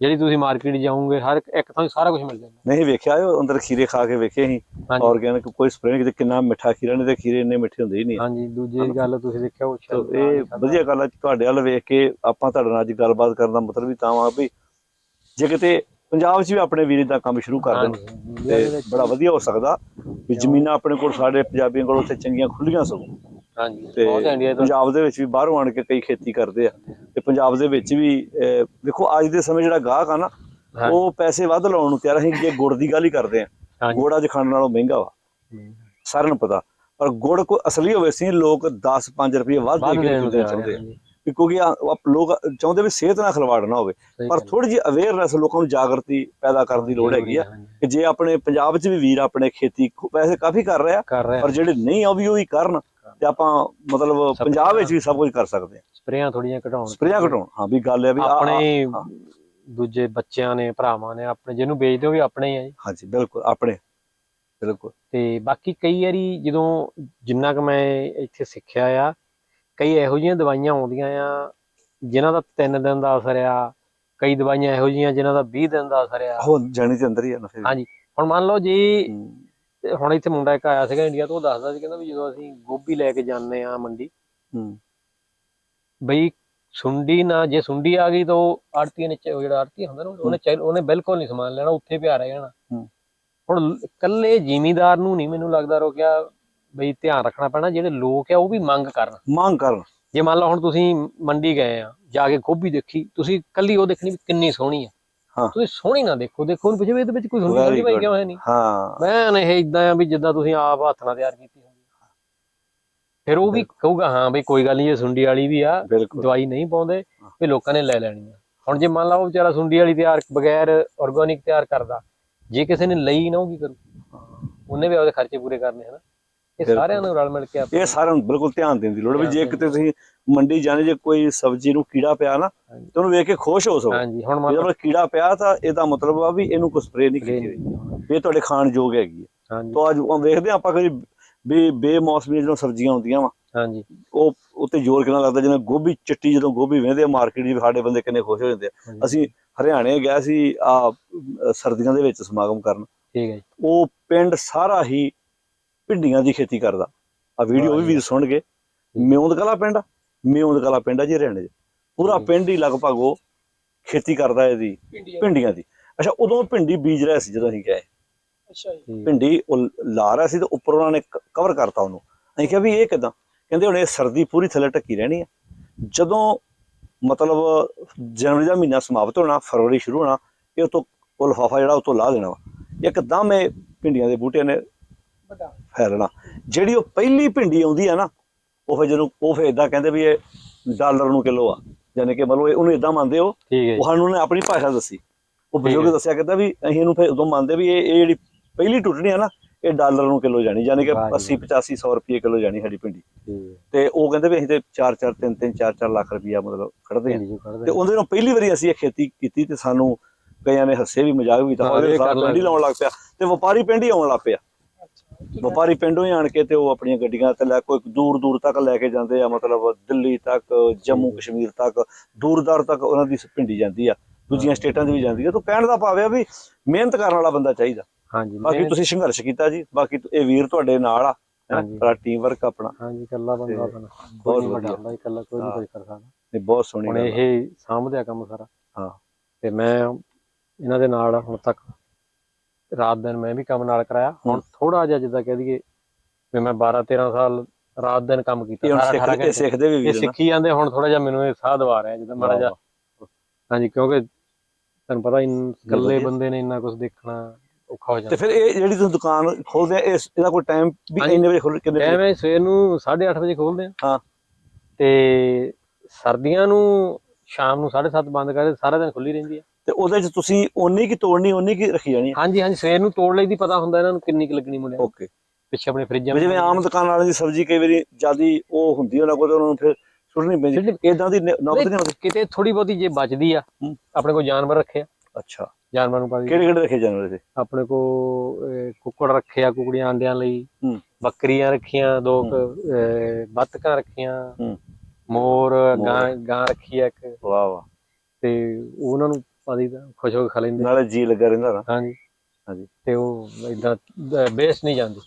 ਜਿਹੜੀ ਤੁਸੀਂ ਮਾਰਕੀਟ ਜਾਓਗੇ ਹਰ ਇੱਕ- 'ਚ ਸਾਰਾ ਕੁਝ ਮਿਲ ਜਾਂਦਾ। ਨਹੀਂ ਵੇਖਿਆ ਉਹ ਅੰਦਰ ਖੀਰੇ ਖਾ ਕੇ ਵੇਖੇ ਸੀ। ਆਰਗੈਨਿਕ ਕੋਈ ਸਪਰੇਅ ਕਿਤੇ ਕਿੰਨਾ ਮਿੱਠਾ ਖੀਰਾ ਨਹੀਂ ਤੇ ਖੀਰੇ ਇੰਨੇ ਮਿੱਠੇ ਹੁੰਦੇ ਹੀ ਨਹੀਂ ਹਾਂਜੀ ਦੂਜੀ ਗੱਲ ਤੁਸੀਂ ਦੇਖਿਆ ਉਹ ਇਹ ਵਧੀਆ ਗੱਲ ਹੈ ਤੁਹਾਡੇ ਵੱਲ ਵੇਖ ਕੇ ਆਪਾਂ ਤੁਹਾਡੇ ਨਾਲ ਅੱਜ ਗੱਲਬਾਤ ਕਰਨ ਦਾ ਮਤਲਬ ਵੀ ਤਾਂ ਵਾ ਵੀ ਜੇ ਕਿਤੇ ਪੰਜਾਬ 'ਚ ਵੀ ਆਪਣੇ ਵੀਰ ਦਾ ਕੰਮ ਸ਼ੁਰੂ ਕਰ ਦੇਣ ਤੇ ਬੜਾ ਵਧੀਆ ਹੋ ਸਕਦਾ ਵੀ ਜ਼ਮੀਨਾਂ ਆਪਣੇ ਕੋਲ ਸਾਡੇ ਪੰਜਾਬੀਆਂ ਕੋਲ ਉੱਥੇ ਚੰਗੀਆਂ ਖੁੱਲੀਆਂ ਸਗੋਂ। ਹਾਂਜੀ ਤੇ ਬਹੁਤ ਇੰਡੀਆ ਤੋਂ ਪੰਜਾਬ ਦੇ ਵਿੱਚ ਵੀ ਬਾਹਰੋਂ ਆਣ ਕੇ ਕਈ ਖੇਤੀ ਕਰਦੇ ਆ। ਤੇ ਪੰਜਾਬ ਦੇ ਵਿੱਚ ਵੀ ਵੇਖੋ ਅੱਜ ਦੇ ਸਮੇਂ ਜਿਹੜਾ ਗਾਹਕ ਆ ਨਾ ਹਾਂ। ਉਹ ਪੈਸੇ ਵੱਧ ਲਾਉਣ ਨੂੰ ਤਿਆਰ ਅਸੀਂ ਜੇ ਗੁੜ ਦੀ ਗੱਲ ਹੀ ਕਰਦੇ ਆ। ਗੁੜ ਅੱਜ ਖਾਣ ਨਾਲੋਂ ਮਹਿੰਗਾ ਵਾ। ਸਾਰਿਆਂ ਨੂੰ ਪਤਾ। ਪਰ ਗੁੜ ਕੋਈ ਅਸਲੀ ਹੋਵੇ ਸੀ ਲੋਕ 10 5 ਰੁਪਏ ਵੱਧ ਦੇ ਕੇ ਖਰੀਦਣਾ ਚਾਹੁੰਦੇ ਆ, ਕਿਉਂਕਿ ਆਪ ਲੋਕ ਚਾਹੁੰਦੇ ਵੀ ਸਿਹਤ ਨਾਲ ਖਿਲਵਾੜ ਨਾ ਹੋਵੇ। ਪਰ ਹੈ। ਥੋੜੀ ਜਿਹੀ ਅਵੇਅਰਨੈਸ ਲੋਕਾਂ ਨੂੰ ਜਾਗਰਤੀ ਪੈਦਾ ਕਰਨ ਦੀ ਲੋੜ ਹੈਗੀ ਆ। ਕਿ ਜੇ ਆਪਣੇ ਪੰਜਾਬ 'ਚ ਵੀ ਵੀਰ ਆਪਣੇ ਖੇਤੀ ਵੈਸੇ ਕਾਫੀ ਕਰ ਰਿਹਾ ਪਰ ਜਿਹੜੇ ਨਹੀਂ ਆ ਵੀ ਉਹੀ ਕਰਨ। ਤੇ ਆਪਾਂ ਮਤਲਬ ਪੰਜਾਬ ਵਿੱਚ ਵੀ ਸਭ ਕੁਝ ਕਰ ਸਕਦੇ ਆ ਸਪਰੇਆਂ ਥੋੜੀਆਂ ਘਟਾਉਣ ਸਪਰੇਆਂ ਘਟਾਉਣ ਹਾਂ ਵੀ ਗੱਲ ਹੈ ਵੀ ਆਪਣੇ ਹਾਂ। ਦੂਜੇ ਬੱਚਿਆਂ ਨੇ ਭਰਾਵਾਂ ਨੇ ਆਪਣੇ ਜਿਹਨੂੰ ਵੇਚਦੇ ਉਹ ਵੀ ਆਪਣੇ ਹੀ ਆ ਜੀ। ਹਾਂਜੀ ਬਿਲਕੁਲ ਆਪਣੇ ਬਿਲਕੁਲ। ਤੇ ਬਾਕੀ ਕਈ ਵਾਰੀ ਜਦੋਂ ਜਿੰਨਾ ਕੁ ਮੈਂ ਇੱਥੇ ਸਿੱਖਿਆ ਆ ਕਈ ਇਹੋ ਜਿਹੀਆਂ ਦਵਾਈਆਂ ਆਉਂਦੀਆਂ ਆ ਜਿਨ੍ਹਾਂ ਦਾ 3 ਦਿਨ ਦਾ ਅਸਰ ਆ ਕਈ ਦਵਾਈਆਂ ਇਹੋ ਜਿਹੀਆਂ ਜਿਨ੍ਹਾਂ ਦਾ 20 ਦਿਨ ਦਾ ਅਸਰ ਆ। ਉਹ ਜਾਣੀ ਅੰਦਰ ਹੀ ਆ ਨਾ ਫਿਰ। ਹਾਂਜੀ ਹੁਣ ਮੰਨ ਲਓ ਜੀ ਹੂੰ, ਤੇ ਹੁਣ ਇੱਥੇ ਮੁੰਡਾ ਇੱਕ ਆਇਆ ਸੀਗਾ ਇੰਡੀਆ ਤੋਂ ਉਹ ਦੱਸਦਾ ਸੀ ਕਹਿੰਦਾ ਵੀ ਜਦੋਂ ਅਸੀਂ ਗੋਭੀ ਲੈ ਕੇ ਜਾਂਦੇ ਆ ਮੰਡੀ ਹੂੰ। ਬਈ ਸੁੰਡੀ ਨਾ ਜੇ ਸੁੰਡੀ ਆ ਗਈ ਤਾਂ ਉਹ ਆੜਤੀ ਨੇ ਜਿਹੜਾ ਆੜਤੀ ਹੁੰਦਾ ਨਾ ਉਹਨੇ ਚੱਲ ਉਹਨੇ ਬਿਲਕੁਲ ਨਹੀਂ ਸਮਾਨ ਲੈਣਾ ਉੱਥੇ ਪਿਆ ਰਹਿ ਜਾਣਾ ਹੂੰ। ਹੁਣ ਇਕੱਲੇ ਜ਼ਿਮੀਦਾਰ ਨੂੰ ਨਹੀਂ ਮੈਨੂੰ ਲੱਗਦਾ ਰੋਕਿਆ ਬਈ ਧਿਆਨ ਰੱਖਣਾ ਪੈਣਾ ਜਿਹੜੇ ਲੋਕ ਆ ਉਹ ਵੀ ਮੰਗ ਕਰਨ। ਮੰਗ ਕਰਨ। ਜੇ ਮੰਨ ਲਓ ਹੁਣ ਤੁਸੀਂ ਮੰਡੀ ਗਏ ਆ ਜਾ ਕੇ ਗੋਭੀ ਦੇਖੀ ਤੁਸੀਂ ਕੱਲੀ ਉਹ ਦੇਖਣੀ ਵੀ ਕਿੰਨੀ ਸੋਹਣੀ ਆ। ਤੁਸੀਂ ਸੋਹਣੀ ਨਾ ਦੇਖੋ ਦੇਖੋ ਉਹਨੂੰ ਪੁੱਛੋ ਵੀ ਇਹਦੇ ਵਿੱਚ ਕੋਈ ਸੁੰਡੀ ਭਾਈ good. ਕਿਉਂ ਹੈ ਨਹੀਂ ਹਾਂ। ਮੈਂ ਇਹ ਇਦਾਂ ਆ ਵੀ ਜਿੱਦਾਂ ਤੁਸੀਂ ਆਪ ਹੱਥ ਨਾਲ ਤਿਆਰ ਕੀਤੀ ਹੁੰਦੀ। ਫਿਰ ਉਹ ਵੀ ਕਹੂਗਾ ਹਾਂ ਬਈ ਕੋਈ ਗੱਲ ਨਹੀਂ ਇਹ ਸੁੰਡੀ ਵਾਲੀ ਵੀ ਆ ਦਵਾਈ ਨਹੀਂ ਪਾਉਂਦੇ ਵੀ ਲੋਕਾਂ ਨੇ ਲੈ ਲੈਣੀ ਆ। ਹੁਣ ਜੇ ਮੰਨ ਲਾ ਉਹ ਵਿਚਾਰਾ ਸੁੰਡੀ ਵਾਲੀ ਤਿਆਰ ਬਗੈਰ ਆਰਗੈਨਿਕ ਤਿਆਰ ਕਰਦਾ ਜੇ ਕਿਸੇ ਨੇ ਲਈ ਨਾ ਉਹ ਕੀ ਕਰੂ? ਉਹਨੇ ਵੀ ਆਪਦੇ ਖਰਚੇ ਪੂਰੇ ਕਰਨੇ ਹਨਾ ਇਹ। ਸਾਰਿਆਂ ਨੂੰ ਰਲ ਮਿਲ ਕੇ ਇਹ ਸਾਰਿਆਂ ਨੂੰ ਬਿਲਕੁਲ ਧਿਆਨ ਦੇਣ ਦੀ ਲੋੜ ਵੀ ਜੇ ਕਿਤੇ ਤੁਸੀਂ ਮੰਡੀ ਜਾਣੇ ਜੇ ਕੋਈ ਸਬਜ਼ੀ ਨੂੰ ਕੀੜਾ ਪਿਆ ਨਾ। ਤੇ ਉਹਨੂੰ ਵੇਖ ਕੇ ਖੁਸ਼ ਹੋ ਸਕੋ ਹਾਂਜੀ ਹੁਣ ਮੰਨ ਜਦੋਂ ਕੀੜਾ ਪਿਆ ਤਾਂ ਇਹਦਾ ਮਤਲਬ ਆ ਵੀ ਇਹਨੂੰ ਕੋਈ ਸਪਰੇਅ ਨਹੀਂ ਕੀਤੀ ਹੋਈ। ਇਹ ਤੁਹਾਡੇ ਖਾਣ ਯੋਗ ਹੈਗੀ ਹੈ। ਤਾਂ ਅੱਜ ਉਹ ਵੇਖਦੇ ਆਪਾਂ ਕਦੀ ਵੀ ਬੇਮੌਸਮੀ ਜਦੋਂ ਸਬਜ਼ੀਆਂ ਆਉਂਦੀਆਂ ਵਾ ਹਾਂਜੀ। ਉਹ ਉੱਤੇ ਜ਼ੋਰ ਕਿੰਨਾ ਲੱਗਦਾ ਜਿਵੇਂ ਗੋਭੀ ਚਿੱਟੀ ਜਦੋਂ ਗੋਭੀ ਵੇਂਦੇ ਆ ਮਾਰਕੀਟ 'ਚ ਸਾਡੇ ਬੰਦੇ ਕਿੰਨੇ ਖੁਸ਼ ਹੋ ਜਾਂਦੇ ਆ। ਅਸੀਂ ਹਰਿਆਣੇ ਗਏ ਸੀ ਆ ਸਰਦੀਆਂ ਦੇ ਵਿੱਚ ਸਮਾਗਮ ਕਰਨ। ਠੀਕ ਹੈ ਜੀ। ਉਹ ਪਿੰਡ ਸਾਰਾ ਹੀ ਭਿੰਡੀਆਂ ਦੀ ਖੇਤੀ ਕਰਦਾ। ਆ ਵੀਡੀਓ ਵੀ ਵੀਰ ਸੁਣਗੇ ਮਿਉਂਦ ਕਲਾ ਪਿੰਡ? ਮਿਉਂਦ ਕਲਾ ਪਿੰਡ ਆ ਜੀ ਹਰਿਆਣੇ 'ਚ ਪੂਰਾ। ਪਿੰਡ ਹੀ ਲਗਭਗ ਉਹ ਖੇਤੀ ਕਰਦਾ ਇਹਦੀ ਭਿੰਡੀਆਂ ਦੀ। ਅੱਛਾ ਉਦੋਂ ਭਿੰਡੀ ਬੀਜ ਰਿਹਾ ਸੀ ਜਦੋਂ ਅਸੀਂ ਗਏ। ਅੱਛਾ ਜੀ। ਭਿੰਡੀ ਉਹ ਲਾ ਰਿਹਾ ਸੀ ਤੇ ਉੱਪਰ ਉਹਨਾਂ ਨੇ ਕਵਰ ਕਰਤਾ ਉਹਨੂੰ। ਅਸੀਂ ਕਿਹਾ ਵੀ ਇਹ ਕਿਦਾਂ? ਕਹਿੰਦੇ ਹੁਣ ਇਹ ਸਰਦੀ ਪੂਰੀ ਥੱਲੇ ਢੱਕੀ ਰਹਿਣੀ ਆ। ਜਦੋਂ ਮਤਲਬ ਜਨਵਰੀ ਦਾ ਮਹੀਨਾ ਸਮਾਪਤ ਹੋਣਾ ਫਰਵਰੀ ਸ਼ੁਰੂ ਹੋਣਾ ਇਹ ਤੋਂ ਉਹ ਲਿਫਾਫਾ ਜਿਹੜਾ ਉਹ ਤੋਂ ਲਾ ਦੇਣਾ ਵਾ। ਇੱਕਦਮ ਇਹ ਭਿੰਡੀਆਂ ਦੇ ਬੂਟੇ ਨੇ ਫੈਲਣਾ। ਜਿਹੜੀ ਉਹ ਪਹਿਲੀ ਭਿੰਡੀ ਆਉਂਦੀ ਆ ਨਾ ਉਹ ਫਿਰ ਜਦੋਂ ਉਹ ਫਿਰ ਇਦਾਂ ਕਹਿੰਦੇ ਵੀ ਇਹ ਡਾਲਰ ਨੂੰ ਕਿਲੋ ਆ ਯਾਨੀ ਕਿ ਮਤਲਬ ਇਹ- ਉਹਨੂੰ ਇਦਾਂ ਮੰਨਦੇ ਹੋ ਉਹ ਸਾਨੂੰ ਉਹਨੇ ਆਪਣੀ ਭਾਸ਼ਾ ਦੱਸੀ। ਉਹ ਬਜ਼ੁਰਗ। ਦੱਸਿਆ ਕਹਿੰਦਾ ਵੀ ਅਸੀਂ ਇਹਨੂੰ ਫਿਰ ਉਦੋਂ ਮੰਨਦੇ ਵੀ ਇਹ ਇਹ ਜਿਹੜੀ ਪਹਿਲੀ ਟੁੱਟਣੀ ਆ ਨਾ ਇਹ ਡਾਲਰ ਨੂੰ ਕਿਲੋ ਜਾਣੀ ਯਾਨੀ ਕਿ ਵਾਹ ਜੀ 80 85 100 ਰੁਪਏ ਕਿਲੋ ਜਾਣੀ ਸਾਡੀ ਹੈ। ਤੇ ਉਹ ਕਹਿੰਦੇ ਵੀ ਅਸੀਂ ਤੇ 4 4 3 3 4 4 ਲੱਖ ਰੁਪਇਆ ਮਤਲਬ ਖੜਦੇ ਆ। ਤੇ ਉਹਦੇ ਨਾਲ ਪਹਿਲੀ ਵਾਰੀ ਅਸੀਂ ਇਹ ਖੇਤੀ ਕੀਤੀ ਤੇ ਸਾਨੂੰ ਕਈਆਂ ਨੇ ਹੱਸੇ ਵੀ ਮਜ਼ਾਕ ਵੀ ਤਾਂ ਪਿੰਡ ਲਾਉਣ ਲੱਗ ਪਿਆ ਤੇ ਵਪਾਰੀ ਪਿੰਡ ਆਉਣ ਲੱਗ ਪਿਆ। ਵਪਾਰੀ ਪਿੰਡੋਂ ਹੀ ਆਣ ਕੇ ਤੇ ਉਹ ਆਪਣੀਆਂ ਗੱਡੀਆਂ ਤੇ ਲੈ ਕੋਈ ਦੂਰ ਦੂਰ ਤੱਕ ਲੈ ਕੇ ਜਾਂਦੇ ਆ ਮਤਲਬ ਦਿੱਲੀ ਤੱਕ ਜੰਮੂ ਕਸ਼ਮੀਰ ਤੱਕ ਦੂਰਦਾਰ ਤੱਕ ਉਹਨਾਂ ਦੀ ਭਿੰਡੀ ਜਾਂਦੀ ਆ ਦੂਜੀਆਂ ਸਟੇਟਾਂ 'ਚ ਵੀ ਜਾਂਦੀ ਆ। ਤਾਂ ਕਹਿਣ ਦਾ ਭਾਵ ਆ ਵੀ ਮਿਹਨਤ ਕਰਨ ਵਾਲਾ ਬੰਦਾ ਚਾਹੀਦਾ। ਹਾਂਜੀ ਬਾਕੀ ਤੁਸੀਂ ਸੰਘਰਸ਼ ਕੀਤਾ ਜੀ ਬਾਕੀ ਇਹ ਵੀਰ ਤੁਹਾਡੇ ਨਾਲ ਆ। ਬੜਾ ਟੀਮ ਵਰਕ ਆਪਣਾ। ਹਾਂਜੀ ਇਕੱਲਾ ਬੰਦਾ ਤੇ ਆਪਣਾ। ਬਹੁਤ ਵੱਡਾ। ਹੁੰਦਾ ਇਕੱਲਾ ਕੋਈ ਨਹੀਂ ਕੁਝ ਕਰ ਸਕਦਾ ਇਹ ਬਹੁਤ ਸੋਹਣੀ ਹੁਣ ਗੱਲ ਆ। ਇਹ ਸਾਂਭਦਿਆ ਕੰਮ ਸਾਰਾ। ਹਾਂ। ਤੇ ਮੈਂ ਇਹਨਾਂ ਦੇ ਨਾਲ ਹੁਣ ਤੱਕ ਰਾਤ ਦਿਨ ਮੈਂ ਵੀ ਕੰਮ ਨਾਲ ਕਰਾਇਆ ਹੁਣ ਥੋੜਾ ਜਿਹਾ ਜਿੱਦਾਂ ਕਹਿ ਦਈਏ ਵੀ ਮੈਂ 12 13 ਸਾਲ ਰਾਤ ਦਿਨ ਕੰਮ ਕੀਤਾ ਇਹ ਹੁਣ 18 ਸਿੱਖ- ਇਹ ਘੰਟੇ ਸਿੱਖਦੇ ਵੀ ਵੀਰ ਸਿੱਖੀ ਜਾਂਦੇ ਹੁਣ ਥੋੜਾ ਜਿਹਾ ਮੈਨੂੰ ਇਹ ਸਾਹ ਦਵਾ ਰਿਹਾ ਜਿੱਦਾਂ ਮਾੜਾ ਜਿਹਾ ਹਾਂਜੀ ਕਿਉਂਕਿ ਤੁਹਾਨੂੰ ਪਤਾ ਇਕੱਲੇ। ਬੰਦੇ ਨੇ ਇੰਨਾ ਕੁਝ ਦੇਖਣਾ ਔਖਾ ਹੋ ਤੇ ਜਾਂਦਾ ਫਿਰ ਇਹ ਜਿਹੜੀ ਤੁਸੀਂ ਦੁਕਾਨ ਖੋਲਦੇ ਆ ਇਸ ਇਹਦਾ ਕੋਈ ਟਾਈਮ ਵੀ। ਇੰਨੇ ਵਜੇ ਖੋਲ ਕਿੰਨੇ? ਟਾਈਮ ਹੈ ਸਵੇਰ ਨੂੰ 8:30 ਵਜੇ ਖੋਲਦੇ ਆ ਹਾਂ। ਤੇ ਸਰਦੀਆਂ ਨੂੰ ਸ਼ਾਮ ਨੂੰ 7:30 ਬੰਦ ਕਰਦੇ ਸਾਰਾ ਦਿਨ ਖੁੱਲੀ ਰਹਿੰਦੀ ਹੈ ਤੇ ਉਹਦੇ 'ਚ ਤੁਸੀਂ ਓਨੀ ਕੀ ਤੋੜਨੀ ਓਨੀ ਕੀ ਰੱਖੀ ਜਾਣੀ ਹਾਂਜੀ ਹਾਂਜੀ ਸਵੇਰ ਨੂੰ ਤੋੜ ਲਈ ਦੀ ਪਤਾ ਹੁੰਦਾ ਇਹਨਾਂ ਨੂੰ ਕਿੰਨੀ ਕੁ ਲੱਗਣੀ ਮੁੰਡਿਆਂ ਨੂੰ। ਓਕੇ ਪਿੱਛੇ ਆਪਣੇ ਫਰਿੱਜਾਂ ਜਿਵੇਂ ਆਮ ਦੁਕਾਨ ਵਾਲਿਆਂ ਦੀ ਸਬਜ਼ੀ ਕਈ ਵਾਰੀ ਜਿਆਦੀ ਉਹ ਹੁੰਦੀ ਉਹਨਾਂ ਕੋਲ ਤੇ ਉਹਨਾਂ ਨੂੰ ਫਿਰ ਸੁੱਟਣੀ ਪੈਂਦੀ। ਇਦਾਂ ਦੀ ਨੌਬਤ ਨਹੀਂ ਕਿਤੇ ਥੋੜੀ ਬਹੁਤੀ ਜੇ ਬਚਦੀ ਆ। ਆਪਣੇ ਕੋਲ ਜਾਨਵਰ ਰੱਖੇ ਆ। ਅੱਛਾ। ਜਾਨਵਰ ਨੂੰ ਪਾ ਦੀ ਕਿਹੜੇ ਕਿਹੜੇ ਰੱਖੇ ਜਾਨਵਰ ਇਹਦੇ? ਆਪਣੇ ਕੋ ਕੁੱਕੜ ਰੱਖੇ ਆ ਕੁਕੜੀਆਂ ਆਂਡਿਆਂ ਲਈ। ਬੱਕਰੀਆਂ ਰੱਖੀਆਂ ਦੋ ਬੱਤਕਾਂ ਰੱਖੀਆਂ। ਮੋਰ। ਗਾਂ ਗਾਂ ਰੱਖੀ ਆ ਇੱਕ। ਵਾਹ ਵਾਹ। ਤੇ ਉਹਨਾਂ ਨੂੰ ਪਾਦੀ ਦਾ ਖੁਸ਼ ਹੋ ਕੇ ਖਾ ਲੈਂਦੇ। ਨਾਲੇ ਜੀ ਲੱਗਾ ਰਹਿੰਦਾ ਨਾ। ਹਾਂਜੀ। ਹਾਂਜੀ। ਤੇ ਉਹ ਇਦਾਂ ਬੇਸ ਨਹੀਂ ਜਾਂਦੀ।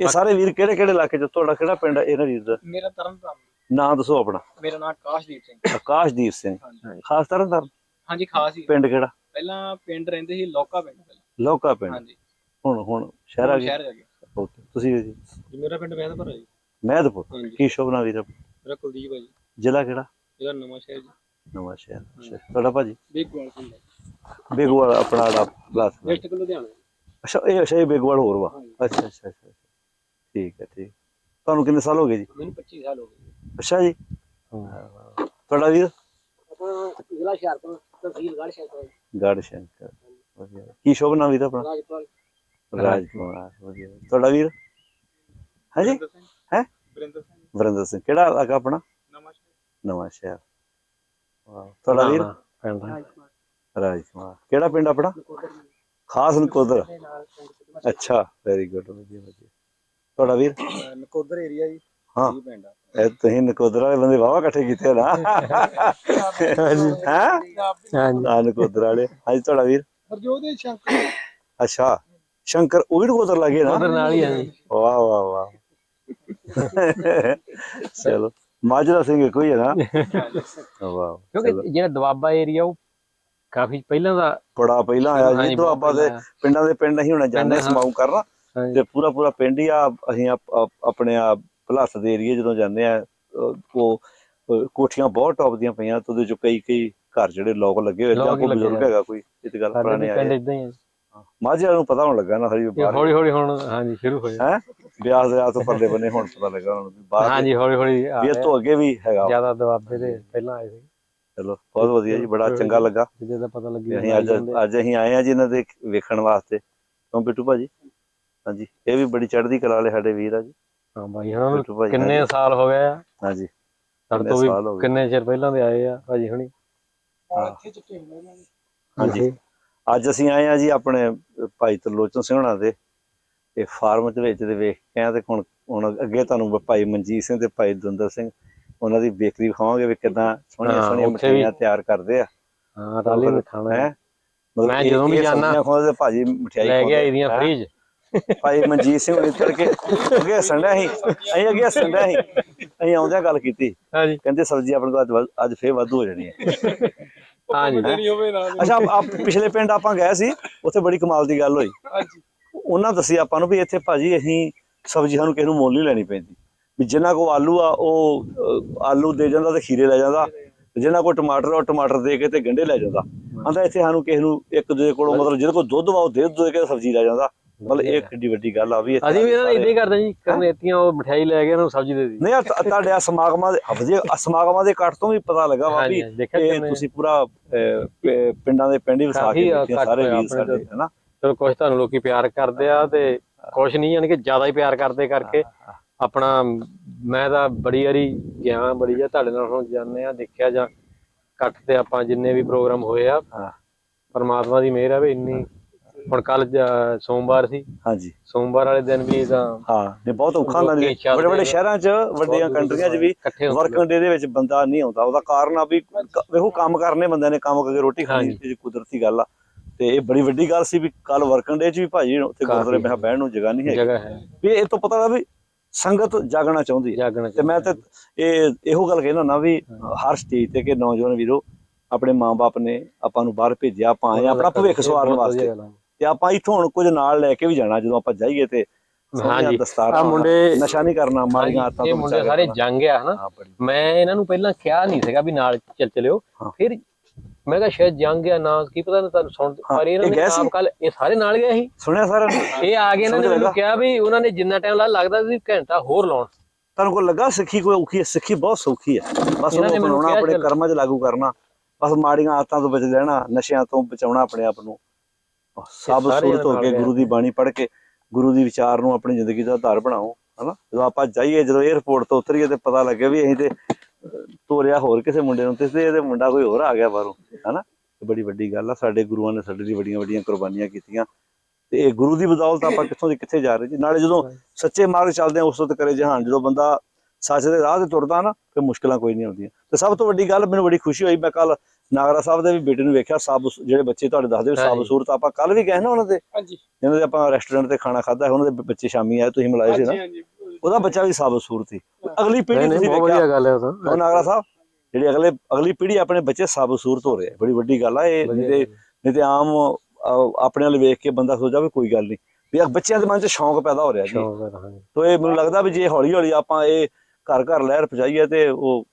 ਇਹ ਸਾਰੇ ਵੀਰ ਕਿਹੜੇ ਕਿਹੜੇ ਇਲਾਕੇ ਚ? ਤੁਹਾਡਾ ਕਿਹੜਾ ਪਿੰਡ ਹੈ ਇਹਨਾਂ ਵੀਰ ਦਾ। ਮੇਰਾ ਤਰਨਤਾਰਨ। ਨਾਂ ਦੱਸੋ ਆਪਣਾ। ਮੇਰਾ ਨਾਮ ਕਾਸ਼ਦੀਪ ਸਿੰਘ। ਆਕਾਸ਼ਦੀਪ ਸਿੰਘ। ਹਾਂਜੀ। ਖਾਸ ਤਰਨ ਤਰਨ ਹਾਂਜੀ ਖਾਸ ਹੀ। ਪਿੰਡ ਕਿਹੜਾ? ਪਹਿਲਾਂ ਪਿੰਡ ਰਹਿੰਦੇ ਸੀ ਲੋਕਾ ਪਿੰਡ ਪਹਿਲਾਂ। ਲੋਕਾ ਪਿੰਡ। ਹਾਂਜੀ। ਹੁਣ ਹੁਣ ਸ਼ਹਿਰ ਆ ਗਿਆ ਸ਼ਹਿਰ ਜਾ ਕੇ Okay, ਤੁਸੀਂ ਜੀ? ਜੀ ਮੇਰਾ ਪਿੰਡ ਵੈਦਪੁਰ ਹੈ ਜੀ। ਮਹਿਦਪੁਰ ਕੀ ਸ਼ੋਭਨਾ ਵੀਰ? ਮੇਰਾ ਕੁਲਦੀਪ ਹੈ ਜੀ। ਜ਼ਿਲ੍ਹਾ ਕਿਹੜਾ? ਇਹਦਾ ਨਵਾਂ ਸ਼ਹਿਰ ਜੀ। ਨਵਾਂ ਸ਼ਹਿਰ ਅੱਛਾ। ਤੁਹਾਡਾ ਭਾਜੀ? ਬੇਗਵਾਲ ਪਿੰਡ ਬੇਗਵਾਲ ਆਪਣਾ ਦਾ ਕਲਾਸ ਡਿਸਟ੍ਰਿਕਟ ਲੁਧਿਆਣਾ। ਅੱਛਾ ਇਹ ਅੱਛਾ ਇਹ ਬੇਗਵਾਲ ਹੋਰ ਵਾ। ਅੱਛਾ ਅੱਛਾ ਅੱਛਾ ਠੀਕ ਹੈ ਠੀਕ। ਤੁਹਾਨੂੰ ਕਿੰਨੇ ਸਾਲ ਹੋ ਗਏ ਜੀ? ਮੈਨੂੰ 25 ਸਾਲ ਹੋ ਗਏ ਅੱਛਾ ਜੀ। ਤੁਹਾਡਾ ਵੀਰ? ਆਪਾਂ ਜ਼ਿਲ੍ਹਾ ਹੁਸ਼ਿਆਰਪੁਰ ਤਹਿਸੀਲ ਗੜ੍ਹ ਸ਼ਹਿਰ ਤੋਂ ਗੜ ਸ਼ੰਕਰ ਵਧੀਆ। ਕੀ ਸ਼ੋਭਨਾ ਵੀਰ ਆਪਣਾ? ਰਾਜਪਾਲ ਰਾਜਕੁਮਾਰ ਵਧੀਆ। ਤੁਹਾਡਾ ਵੀਰ? ਹਾਂਜੀ? ਹੈਂ? ਬਰਿੰਦਰ ਸਿੰਘ। ਵਰਿੰਦਰ ਸਿੰਘ। ਕਿਹੜਾ ਇਲਾਕਾ ਆਪਣਾ? ਨਵਾਂ ਸ਼ਹਿਰ। ਨਵਾਂ ਸ਼ਹਿਰ। ਵਾਹ ਤੁਹਾਡਾ ਵੀਰ? ਪਿੰਡ ਦਾ। ਰਾਜਪਾਲ ਰਾਜਕੁਮਾਰ। ਕਿਹੜਾ ਪਿੰਡ ਆਪਣਾ? ਖਾਸ ਨਕੋਦਰ। ਅੱਛਾ ਵੈਰੀ ਗੁੱਡ ਵਧੀਆ ਵਧੀਆ। ਤੁਹਾਡਾ ਵੀਰ? ਨਕੋਦਰ ਏਰੀਆ ਜੀ ਹਾਂ। ਇਹ ਪਿੰਡ ਆ। ਇਹ ਤੁਸੀਂ ਨਕੋਦਰ ਵਾਲੇ ਬੰਦੇ ਵਾਵਾ ਇਕੱਠੇ ਕੀਤੇ ਨਾ। ਹਾਂਜੀ ਹਾਂ? ਹਾਂਜੀ। ਆ ਨਕੋਦਰ ਵਾਲੇ। ਹਾਂਜੀ ਤੁਹਾਡਾ ਵੀਰ? ਹਰਜੋਤ ਦੇ ਸ਼ੰਕਰ। ਅੱਛਾ ਸ਼ੰਕਰ ਉਹ ਵੀ ਨਕੋਦਰ ਲੱਗੇ ਨਾ? ਉਧਰ ਨਾਲ ਹੀ ਆ ਜੀ। ਵਾਹ ਵਾਹ ਵਾਹ। ਚਲੋ। ਮਾਜਰਾ ਸਿੰਘ ਕੋਈ ਹੈ ਨਾ ਵਾਹ ਚਲੋ। ਕਿਉਂਕਿ ਜਿਹੜਾ ਦਵਾਬਾ ਏਰੀਆ ਉਹ ਕਾਫੀ ਪਹਿਲਾਂ ਦਾ ਬੜਾ ਪਹਿਲਾਂ ਆਇਆ ਜੀ ਆਪਾਂ ਦੇ ਪਿੰਡਾਂ ਦੇ ਪਿੰਡ ਅਸੀਂ ਹੁਣ ਜਾਂਦੇ ਹਾਂ। ਸਮਾਉ ਕਰਨਾ। ਤੇ ਪੂਰਾ ਪੂਰਾ ਪਿੰਡ ਹੀ ਆ ਅਸੀਂ ਆਪ- ਆਪ- ਆਪਣੇ ਆ ਭਲਾਸ ਦੇ ਏਰੀਏ ਜਦੋਂ ਜਾਂਦੇ ਆ ਉਹ ਕੋਠੀਆਂ ਬਹੁਤ ਟੌਪ ਦੀਆਂ ਪਈਆਂ ਤੇ ਉਹਦੇ ਚ ਕਈ ਕਈ ਘਰ ਜਿਹੜੇ ਲੋਕ ਲੱਗੇ ਹੋਏ ਜਾਂ ਹੀ ਕੋਈ ਬਜ਼ੁਰਗ। ਹੈਗਾ ਕੋਈ ਇਹ ਤੇ ਗੱਲ ਪੁਰਾਣੇ ਪਿੰਡ ਆਏ ਇਦਾਂ ਹੀ ਆ ਮਾਝੇ ਨੂੰ ਪਤਾ ਹੋਣ ਲੱਗਾ ਨਾ ਹਰੀ ਇਹ ਬਾਹਰ ਹੌਲੀ ਹੌਲੀ ਹੁਣ ਹਾਂਜੀ ਸ਼ੁਰੂ ਹੋਇਆ ਹੈ? ਬਿਆਸ ਦੇ ਆ ਤੋਂ ਪਰਲੇ ਬੰਨੇ ਹੁਣ ਪਤਾ ਲੱਗਾ ਹੁਣ ਵੀ ਬਾਹਰ ਹਾਂਜੀ ਹੌਲੀ ਹੌਲੀ ਆ ਵੀ ਇਹ ਤੋਂ ਅੱਗੇ ਵੀ ਹੈਗਾ। ਜ਼ਿਆਦਾ ਦਵਾਬੇ ਦੇ ਪਹਿਲਾਂ ਆਏ ਸੀ। ਚਲੋ ਬਹੁਤ ਵਧੀਆ ਜੀ ਬੜਾ ਚੰਗਾ ਲੱਗਾ। ਜਿਹਦੇ ਦਾ ਪਤਾ ਲੱਗੀ ਵੀ ਅਸੀਂ ਅੱਜ ਅੱਜ ਅਸੀਂ ਆਏ ਆ ਜੀ ਇਹਨਾਂ ਦੇ ਵੇਖਣ ਵਾਸਤੇ। ਕਿਉਂ ਬਿੱਟੂ ਭਾਜੀ? ਹਾਂਜੀ ਇਹ ਵੀ ਬੜੀ ਚੜ੍ਹਦੀ ਕਲਾ ਵਾਲੇ ਸਾਡੇ ਵੀਰ ਆ ਜੀ। ਹਾਂ ਬਾਈ ਨੂੰ ਬਿੱਟੂ ਭਾਜੀ ਕਿੰਨੇ ਸਾਲ ਹੋ ਗਏ ਆ? ਹਾਂਜੀ। ਸਾਡੇ ਤੋਂ ਵੀ ਸਾਲ ਹੋ ਗਏ। ਕਿੰਨੇ ਚਿਰ ਪਹਿਲਾਂ ਦੇ ਆਏ ਆ ਭਾਜੀ ਹੁਣੀ? ਹਾਂਜੀ। ਅੱਜ ਅਸੀਂ ਆਏ ਆ ਜੀ ਆਪਣੇ ਭਾਈ ਤਰਲੋਚਨ ਸਿੰਘ ਹੋਣਾ ਦੇ ਇਹ ਫਾਰਮ ਦੇ ਵਿੱਚ ਦੇ ਵੇਖ ਕੇ ਆ ਤੇ ਹੁਣ ਹੁਣ ਅੱਗੇ ਤੁਹਾਨੂੰ ਭਾਈ ਮਨਜੀਤ ਸਿੰਘ ਤੇ ਭਾਈ ਦੁੰਦਰ ਸਿੰਘ ਉਹਨਾਂ ਦੀ ਬੇਕਰੀ ਵਿਖਾਵਾਂਗੇ ਵੀ ਕਿਦਾਂ ਸੋਹਣੀਆਂ ਸੋਹਣੀਆਂ ਮਠਿਆਈਆਂ ਤਿਆਰ ਕਰਦੇ ਆ। ਹਾਂ ਰਾਲੀ ਖਾਣਾ ਹੈ। ਮੈਂ ਜਦੋਂ ਵੀ ਜਾਨਾ ਖਵਾਉਂਦੇ ਭਾਜੀ ਮਠਿਆਈ ਲੈ ਕੇ ਖਵਾਉਂਦੇ। ਆਈ ਦੀਆਂ ਹੈਂ? ਫ੍ਰੀਜ। ਭਾਈ ਮਨਜੀਤ ਸਿੰਘ ਨੇ ਤੜਕੇ ਅੱਗੇ ਡਿਆ ਸੀ। ਅਸੀਂ ਅੱਗੇ ਡਿਆ ਸੀ। ਅਸੀਂ ਆਉਂਦਿਆਂ ਗੱਲ ਕੀਤੀ। ਹਾਂਜੀ। ਕਹਿੰਦੇ ਸਬਜ਼ੀ ਆਪਣੇ ਕੋਲ ਅੱਜ ਫੇਰ ਵਾਧੂ ਹੋ ਜਾਣੀ ਹੈ। ਹਾਂਜੀ। ਨਹੀਂ ਹੋਵੇ ਨਾ ਅੱਛਾ ਆਪ ਪਿਛਲੇ ਪਿੰਡ ਆਪਾਂ ਗਏ ਸੀ ਉੱਥੇ ਬੜੀ ਕਮਾਲ ਦੀ ਗੱਲ ਹੋਈ। ਹਾਂਜੀ। ਉਹਨਾਂ ਦੱਸੀ ਆਪਾਂ ਨੂੰ ਵੀ ਇੱਥੇ ਭਾਜੀ ਅਸੀਂ ਸਬਜ਼ੀ ਸਾਨੂੰ ਕਿਸੇ ਨੂੰ ਮੁੱਲ ਨਹੀਂ ਲੈਣੀ ਪੈਂਦੀ। ਵੀ ਜਿਨ੍ਹਾਂ ਕੋ ਆਲੂ ਆ ਉਹ ਆਲੂ ਦੇ ਜਾਂਦਾ ਤੇ ਖੀਰੇ ਲੈ ਜਾਂਦਾ। ਜਿਨ੍ਹਾਂ ਕੋ ਟਮਾਟਰ ਆ ਉਹ ਟਮਾਟਰ ਦੇ ਕੇ ਤੇ ਗੰਢੇ ਲੈ ਜਾਂਦਾ। ਆਂਦਾ ਇੱਥੇ ਸਾਨੂੰ ਕਿਸੇ ਨੂੰ ਇੱਕ ਦੂਜੇ ਕੋਲੋਂ ਮਤਲਬ ਜਿਹਦੇ ਕੋਲ ਦੁੱਧ ਵਾ ਉਹ ਦੇ ਦੇ ਕੇ ਸਬਜ਼ੀ ਲੈ ਜਾਂਦਾ। ਮਤਲਬ ਇਹ ਕਿੱਡੀ ਵੱਡੀ ਗੱਲ ਆ ਵੀ ਅਸੀਂ ਵੀ ਇਹਨਾਂ ਨੇ ਇਦਾਂ ਹੀ ਕਰਦੇ ਜੀ ਕਰਨੇਤੀਆਂ ਉਹ ਮਠਿਆਈ ਲੈ ਕੇ ਉਹਨਾਂ ਨੂੰ ਸਬਜ਼ੀ ਦੇ ਦਿੱਤੀ। ਨਹੀਂ ਤੁਹਾਡੇ ਆ ਸਮਾਗਮਾਂ ਦੇ ਆਹ ਸਮਾਗਮਾਂ ਦੇ ਕੱਟ ਤੋਂ ਵੀ ਪਤਾ ਲੱਗਾ ਵਾ ਵੀ ਤੁਸੀਂ ਪੂਰਾ ਪਿੰਡਾਂ ਦੇ ਪਿੰਡ ਹੀ ਵਸਾ ਕੇ ਕੱਟ ਸਾਰੇ ਵੀਰ ਸਾਡੇ ਹਨਾ? ਚਲੋ ਕੁਝ ਤੁਹਾਨੂੰ ਲੋਕੀ ਪਿਆਰ ਕਰਦੇ ਆ ਤੇ ਕੁਝ ਨਹੀਂ ਯਾਨੀ ਕਿ ਜ਼ਿਆਦਾ ਹੀ ਪਿਆਰ ਕਰਦੇ ਕਰਕੇ। ਆਪਣਾ ਮੈਂ ਤਾਂ ਬੜੀ ਵਾਰੀ ਗਿਆ ਬੜੀ ਆ ਤੁਹਾਡੇ ਨਾਲ ਹੁਣ ਜਾਂਦੇ ਆ ਦੇਖਿਆ ਜਾਂ ਇਕੱਠ ਤੇ ਆਪਾਂ ਜਿੰਨੇ ਵੀ ਪ੍ਰੋਗਰਾਮ ਹੋਏ ਆ। ਪਰਮਾਤਮਾ ਦੀ ਮਿਹਰ ਆ ਵੀ ਇੰਨੀ ਹੁਣ ਕੱਲ ਸੋਮਵਾਰ ਸੀ। ਹਾਂਜੀ। ਸੋਮਵਾਰ ਵਾਲੇ ਦਿਨ ਵੀ ਤਾਂ ਹਾਂ ਬਹੁਤ ਔਖਾ ਹੁੰਦਾ ਚੱਲਦੇ ਵੱਡੇ ਵੱਡੇ। ਸ਼ਹਿਰਾਂ 'ਚ ਵੱਡੀਆਂ ਕੰਟਰੀਆਂ 'ਚ ਵੀ ਵਰਕਿੰਗ ਡੇ ਦੇ ਵਿੱਚ ਬੰਦਾ ਨਹੀਂ ਆਉਂਦਾ। ਉਹਦਾ ਕਾਰਨ ਆ ਵੀ ਵੇਖੋ ਕੰਮ ਕਰਨੇ ਬੰਦਿਆਂ ਨੇ ਕੰਮ ਕਰਕੇ ਰੋਟੀ ਖਾਣੀ। ਇਹ ਕੁਦਰਤੀ ਗੱਲ ਆ। ਤੇ ਇਹ ਬੜੀ ਵੱਡੀ ਗੱਲ ਸੀ ਵੀ ਕੱਲ ਵਰਕਿੰਗ ਡੇ 'ਚ ਵੀ ਭਾਜੀ ਉੱਥੇ। ਗੁਰਦੁਆਰੇ ਮੈਂ ਬਹਿਣ ਨੂੰ ਜਗ੍ਹਾ ਨਹੀਂ ਹੈਗੀ। ਜਗ੍ਹਾ ਹੈ। ਵੀ ਇਹ ਤੋਂ ਪਤਾ ਲੱਗਾ ਵੀ ਸੰਗਤ ਜਾਗਣਾ ਚਾਹੁੰਦੀ ਹੈ ਤੇ ਮੈਂ ਤੇ ਇਹ ਇਹੋ ਗੱਲ ਕਹਿਣਾ ਨਾ ਵੀ ਹਰ ਸਟੇਜ ਤੇ ਕਿ ਨੌਜਵਾਨ ਵੀਰੋ ਆਪਣੇ ਮਾਪੇ ਨੇ ਆਪਾਂ ਨੂੰ ਬਾਹਰ ਭੇਜਿਆ ਆਪਾਂ ਆਏ ਆਪਣਾ ਭਵਿੱਖ ਸਵਾਰਨ ਵਾਸਤੇ। ਤੇ ਆਪਾਂ ਇੱਥੋਂ ਹੁਣ ਕੁਝ ਨਾਲ ਲੈ ਕੇ ਵੀ ਜਾਣਾ ਜਦੋਂ ਆਪਾਂ ਜਾਈਏ ਤੇ ਹਾਂਜੀ। ਆ ਮੁੰਡੇ ਨਸ਼ਾ ਨਹੀਂ ਕਰਨਾ ਮਾੜੀਆਂ ਆਦਤਾਂ ਇਹ ਤੋਂ ਮੁੰਡੇ ਸਾਰੇ। ਜੰਗ ਆ ਹਨਾ? ਮੈਂ ਇਹਨਾਂ ਨੂੰ ਪਹਿਲਾਂ ਕਿਹਾ ਨਹੀਂ ਸੀਗਾ ਵੀ ਨਾਲ ਚੱਲ ਚਲਿਓ। ਫਿਰ ਮੈਂ ਕਿਹਾ ਸ਼ਾਇਦ ਜੰਗ ਆ ਨਾ ਕੀ ਪਤਾ ਨਾ ਤੁਹਾਨੂੰ ਸੁਣ ਪਰ ਇਹਨਾਂ ਇਹ ਨੇ? ਆਪ ਕੱਲ ਇਹ ਸਾਰੇ ਨਾਲ ਗਏ ਸੀ। ਸੁਣਿਆ ਸਾਰਿਆਂ ਨੇ? ਇਹ ਆ ਗਏ ਇਹਨਾਂ ਨੇ ਮੈਨੂੰ? ਕਿਹਾ ਵੀ ਉਹਨਾਂ ਨੇ ਜਿੰਨਾ ਟਾਈਮ ਲੱਗਦਾ ਸੀ ਘੰਟਾ ਹੋਰ ਲਾਉਣ। ਤੁਹਾਨੂੰ ਕੋਲ ਲੱਗਾ ਸਿੱਖੀ? ਕੋਈ ਔਖੀ ਹੈ? ਸਿੱਖੀ ਬਹੁਤ ਸੌਖੀ ਹੈ। ਬਸ ਉਹਨੂੰ ਬਣਾਉਣਾ ਆਪਣੇ। ਕਰਮਾਂ 'ਚ ਲਾਗੂ ਕਰਨਾ। ਬਸ ਮਾੜੀਆਂ ਆਦਤਾਂ ਤੋਂ ਬਚ ਰਹਿਣਾ ਨਸ਼ਿਆਂ ਤੋਂ ਬਚਾਉਣਾ ਆਪਣੇ ਆਪ ਨੂੰ। ਸਭ ਸੂਰਤ ਹੋ ਕੇ। ਗੁਰੂ ਦੀ ਬਾਣੀ ਪੜ੍ਹ ਕੇ ਗੁਰੂ ਦੀ ਵਿਚਾਰ ਨੂੰ ਆਪਣੀ ਜ਼ਿੰਦਗੀ ਦਾ ਆਧਾਰ ਬਣਾਓ ਹਨਾ? ਜਦੋਂ ਆਪਾਂ ਜਾਈਏ ਜਦੋਂ 에어ਪੋਰਟ ਤੋਂ ਉਤਰੀਏ ਤੇ ਪਤਾ ਲੱਗੇ ਵੀ ਅਸੀਂ ਤੇ ਤੋਰਿਆ ਹੋਰ ਕਿਸੇ ਮੁੰਡੇ ਨੂੰ ਤੇ ਇਹਦੇ ਮੁੰਡਾ ਕੋਈ ਹੋਰ ਆ ਗਿਆ ਬਾਹਰੋਂ ਹਨਾ? ਇਹ ਬੜੀ ਵੱਡੀ ਗੱਲ ਆ ਸਾਡੇ ਗੁਰੂਆਂ ਨੇ ਸਾਡੇ ਲਈ ਵੱਡੀਆਂ ਵੱਡੀਆਂ ਕੁਰਬਾਨੀਆਂ ਕੀਤੀਆਂ। ਤੇ ਇਹ ਗੁਰੂ ਦੀ ਬਦੌਲਤ ਆਪਾਂ ਕਿੱਥੋਂ ਦੀ ਕਿੱਥੇ ਜਾ ਰਹੇ ਜੀ? ਨਾਲੇ ਜਦੋਂ ਸੱਚੇ ਮਾਰਗ ਚੱਲਦੇ ਆ ਉਸ ਤੋਂ ਕਰੇ ਜਹਾਨ ਜਦੋਂ ਬੰਦਾ ਸੱਚ ਦੇ ਰਾਹ ਤੇ ਤੁਰਦਾ ਨਾ ਫਿਰ ਮੁਸ਼ਕਲਾਂ ਕੋਈ ਨਹੀਂ ਆਉਂਦੀਆਂ। ਤੇ ਸਭ ਤੋਂ ਵੱਡੀ ਗੱਲ ਮੈਨੂੰ ਬੜੀ ਖੁਸ਼ੀ ਹੋਈ ਮੈਂ ਕੱਲ ਨਾਗਰਾ ਸਾਹਿਬ ਦੇ ਵੀ ਬੇਟੇ ਨੂੰ ਵੇਖਿਆ ਸਾਬ ਜਿਹੜੇ ਬੱਚੇ ਤੁਹਾਡੇ ਦੱਸਦੇ ਵੀ ਸਾਬ। ਸੂਰਤ ਆਪਾਂ ਕੱਲ ਵੀ ਗਏ ਨਾ ਉਹਨਾਂ ਦੇ? ਹਾਂਜੀ। ਜਿਹਨਾਂ ਦੇ ਆਪਾਂ ਰੈਸਟੋਰੈਂਟ ਤੇ ਖਾਣਾ ਖਾਦਾ ਉਹਨਾਂ ਦੇ ਬੱਚੇ ਸ਼ਾਮੀ ਆਏ ਤੁਸੀਂ ਮਿਲਾਏ ਸੀ ਨਾ? ਹਾਂਜੀ ਹਾਂਜੀ ਉਹਦਾ ਬੱਚਾ ਵੀ ਸਾਬ ਸੂਰਤ ਸੀ। ਅਗਲੀ ਪੀੜ੍ਹੀ ਤੁਸੀਂ ਬਹੁਤ ਵਧੀਆ ਗੱਲ ਹੈ ਉਹ ਨਾਗਰਾ ਸਾਹਿਬ ਜਿਹੜੀ ਅਗਲੇ ਅਗਲੀ ਪੀੜ੍ਹੀ ਆਪਣੇ ਬੱਚੇ ਸਾਬ ਸੂਰਤ ਹੋ ਰਹੇ ਬੜੀ ਵੱਡੀ ਗੱਲ ਆ ਇਹ ਨਹੀਂ ਤੇ ਨਹੀਂ ਤੇ ਆਮ ਆਪਣੇ ਵੱਲ ਵੇਖ ਕੇ ਬੰਦਾ ਸੋਚਦਾ ਵੀ ਕੋਈ ਗੱਲ ਨਹੀਂ। ਵੀ ਬੱਚਿਆਂ ਦੇ ਮਨ 'ਚ ਸ਼ੌਂਕ ਪੈਦਾ ਹੋ ਰਿਹਾ ਜੀ। ਸ਼ੌਕ ਹੈ ਹਾਂਜੀ। ਤੋ ਇਹ ਮੈਨੂੰ ਲੱਗਦਾ ਵੀ ਜੇ ਹੌਲੀ ਹੌਲੀ ਆਪਾਂ ਇਹ ਘਰ ਘਰ ਲਹਿਰ ਪਹੁੰਚਾਈਏ ਤੇ ਉਹ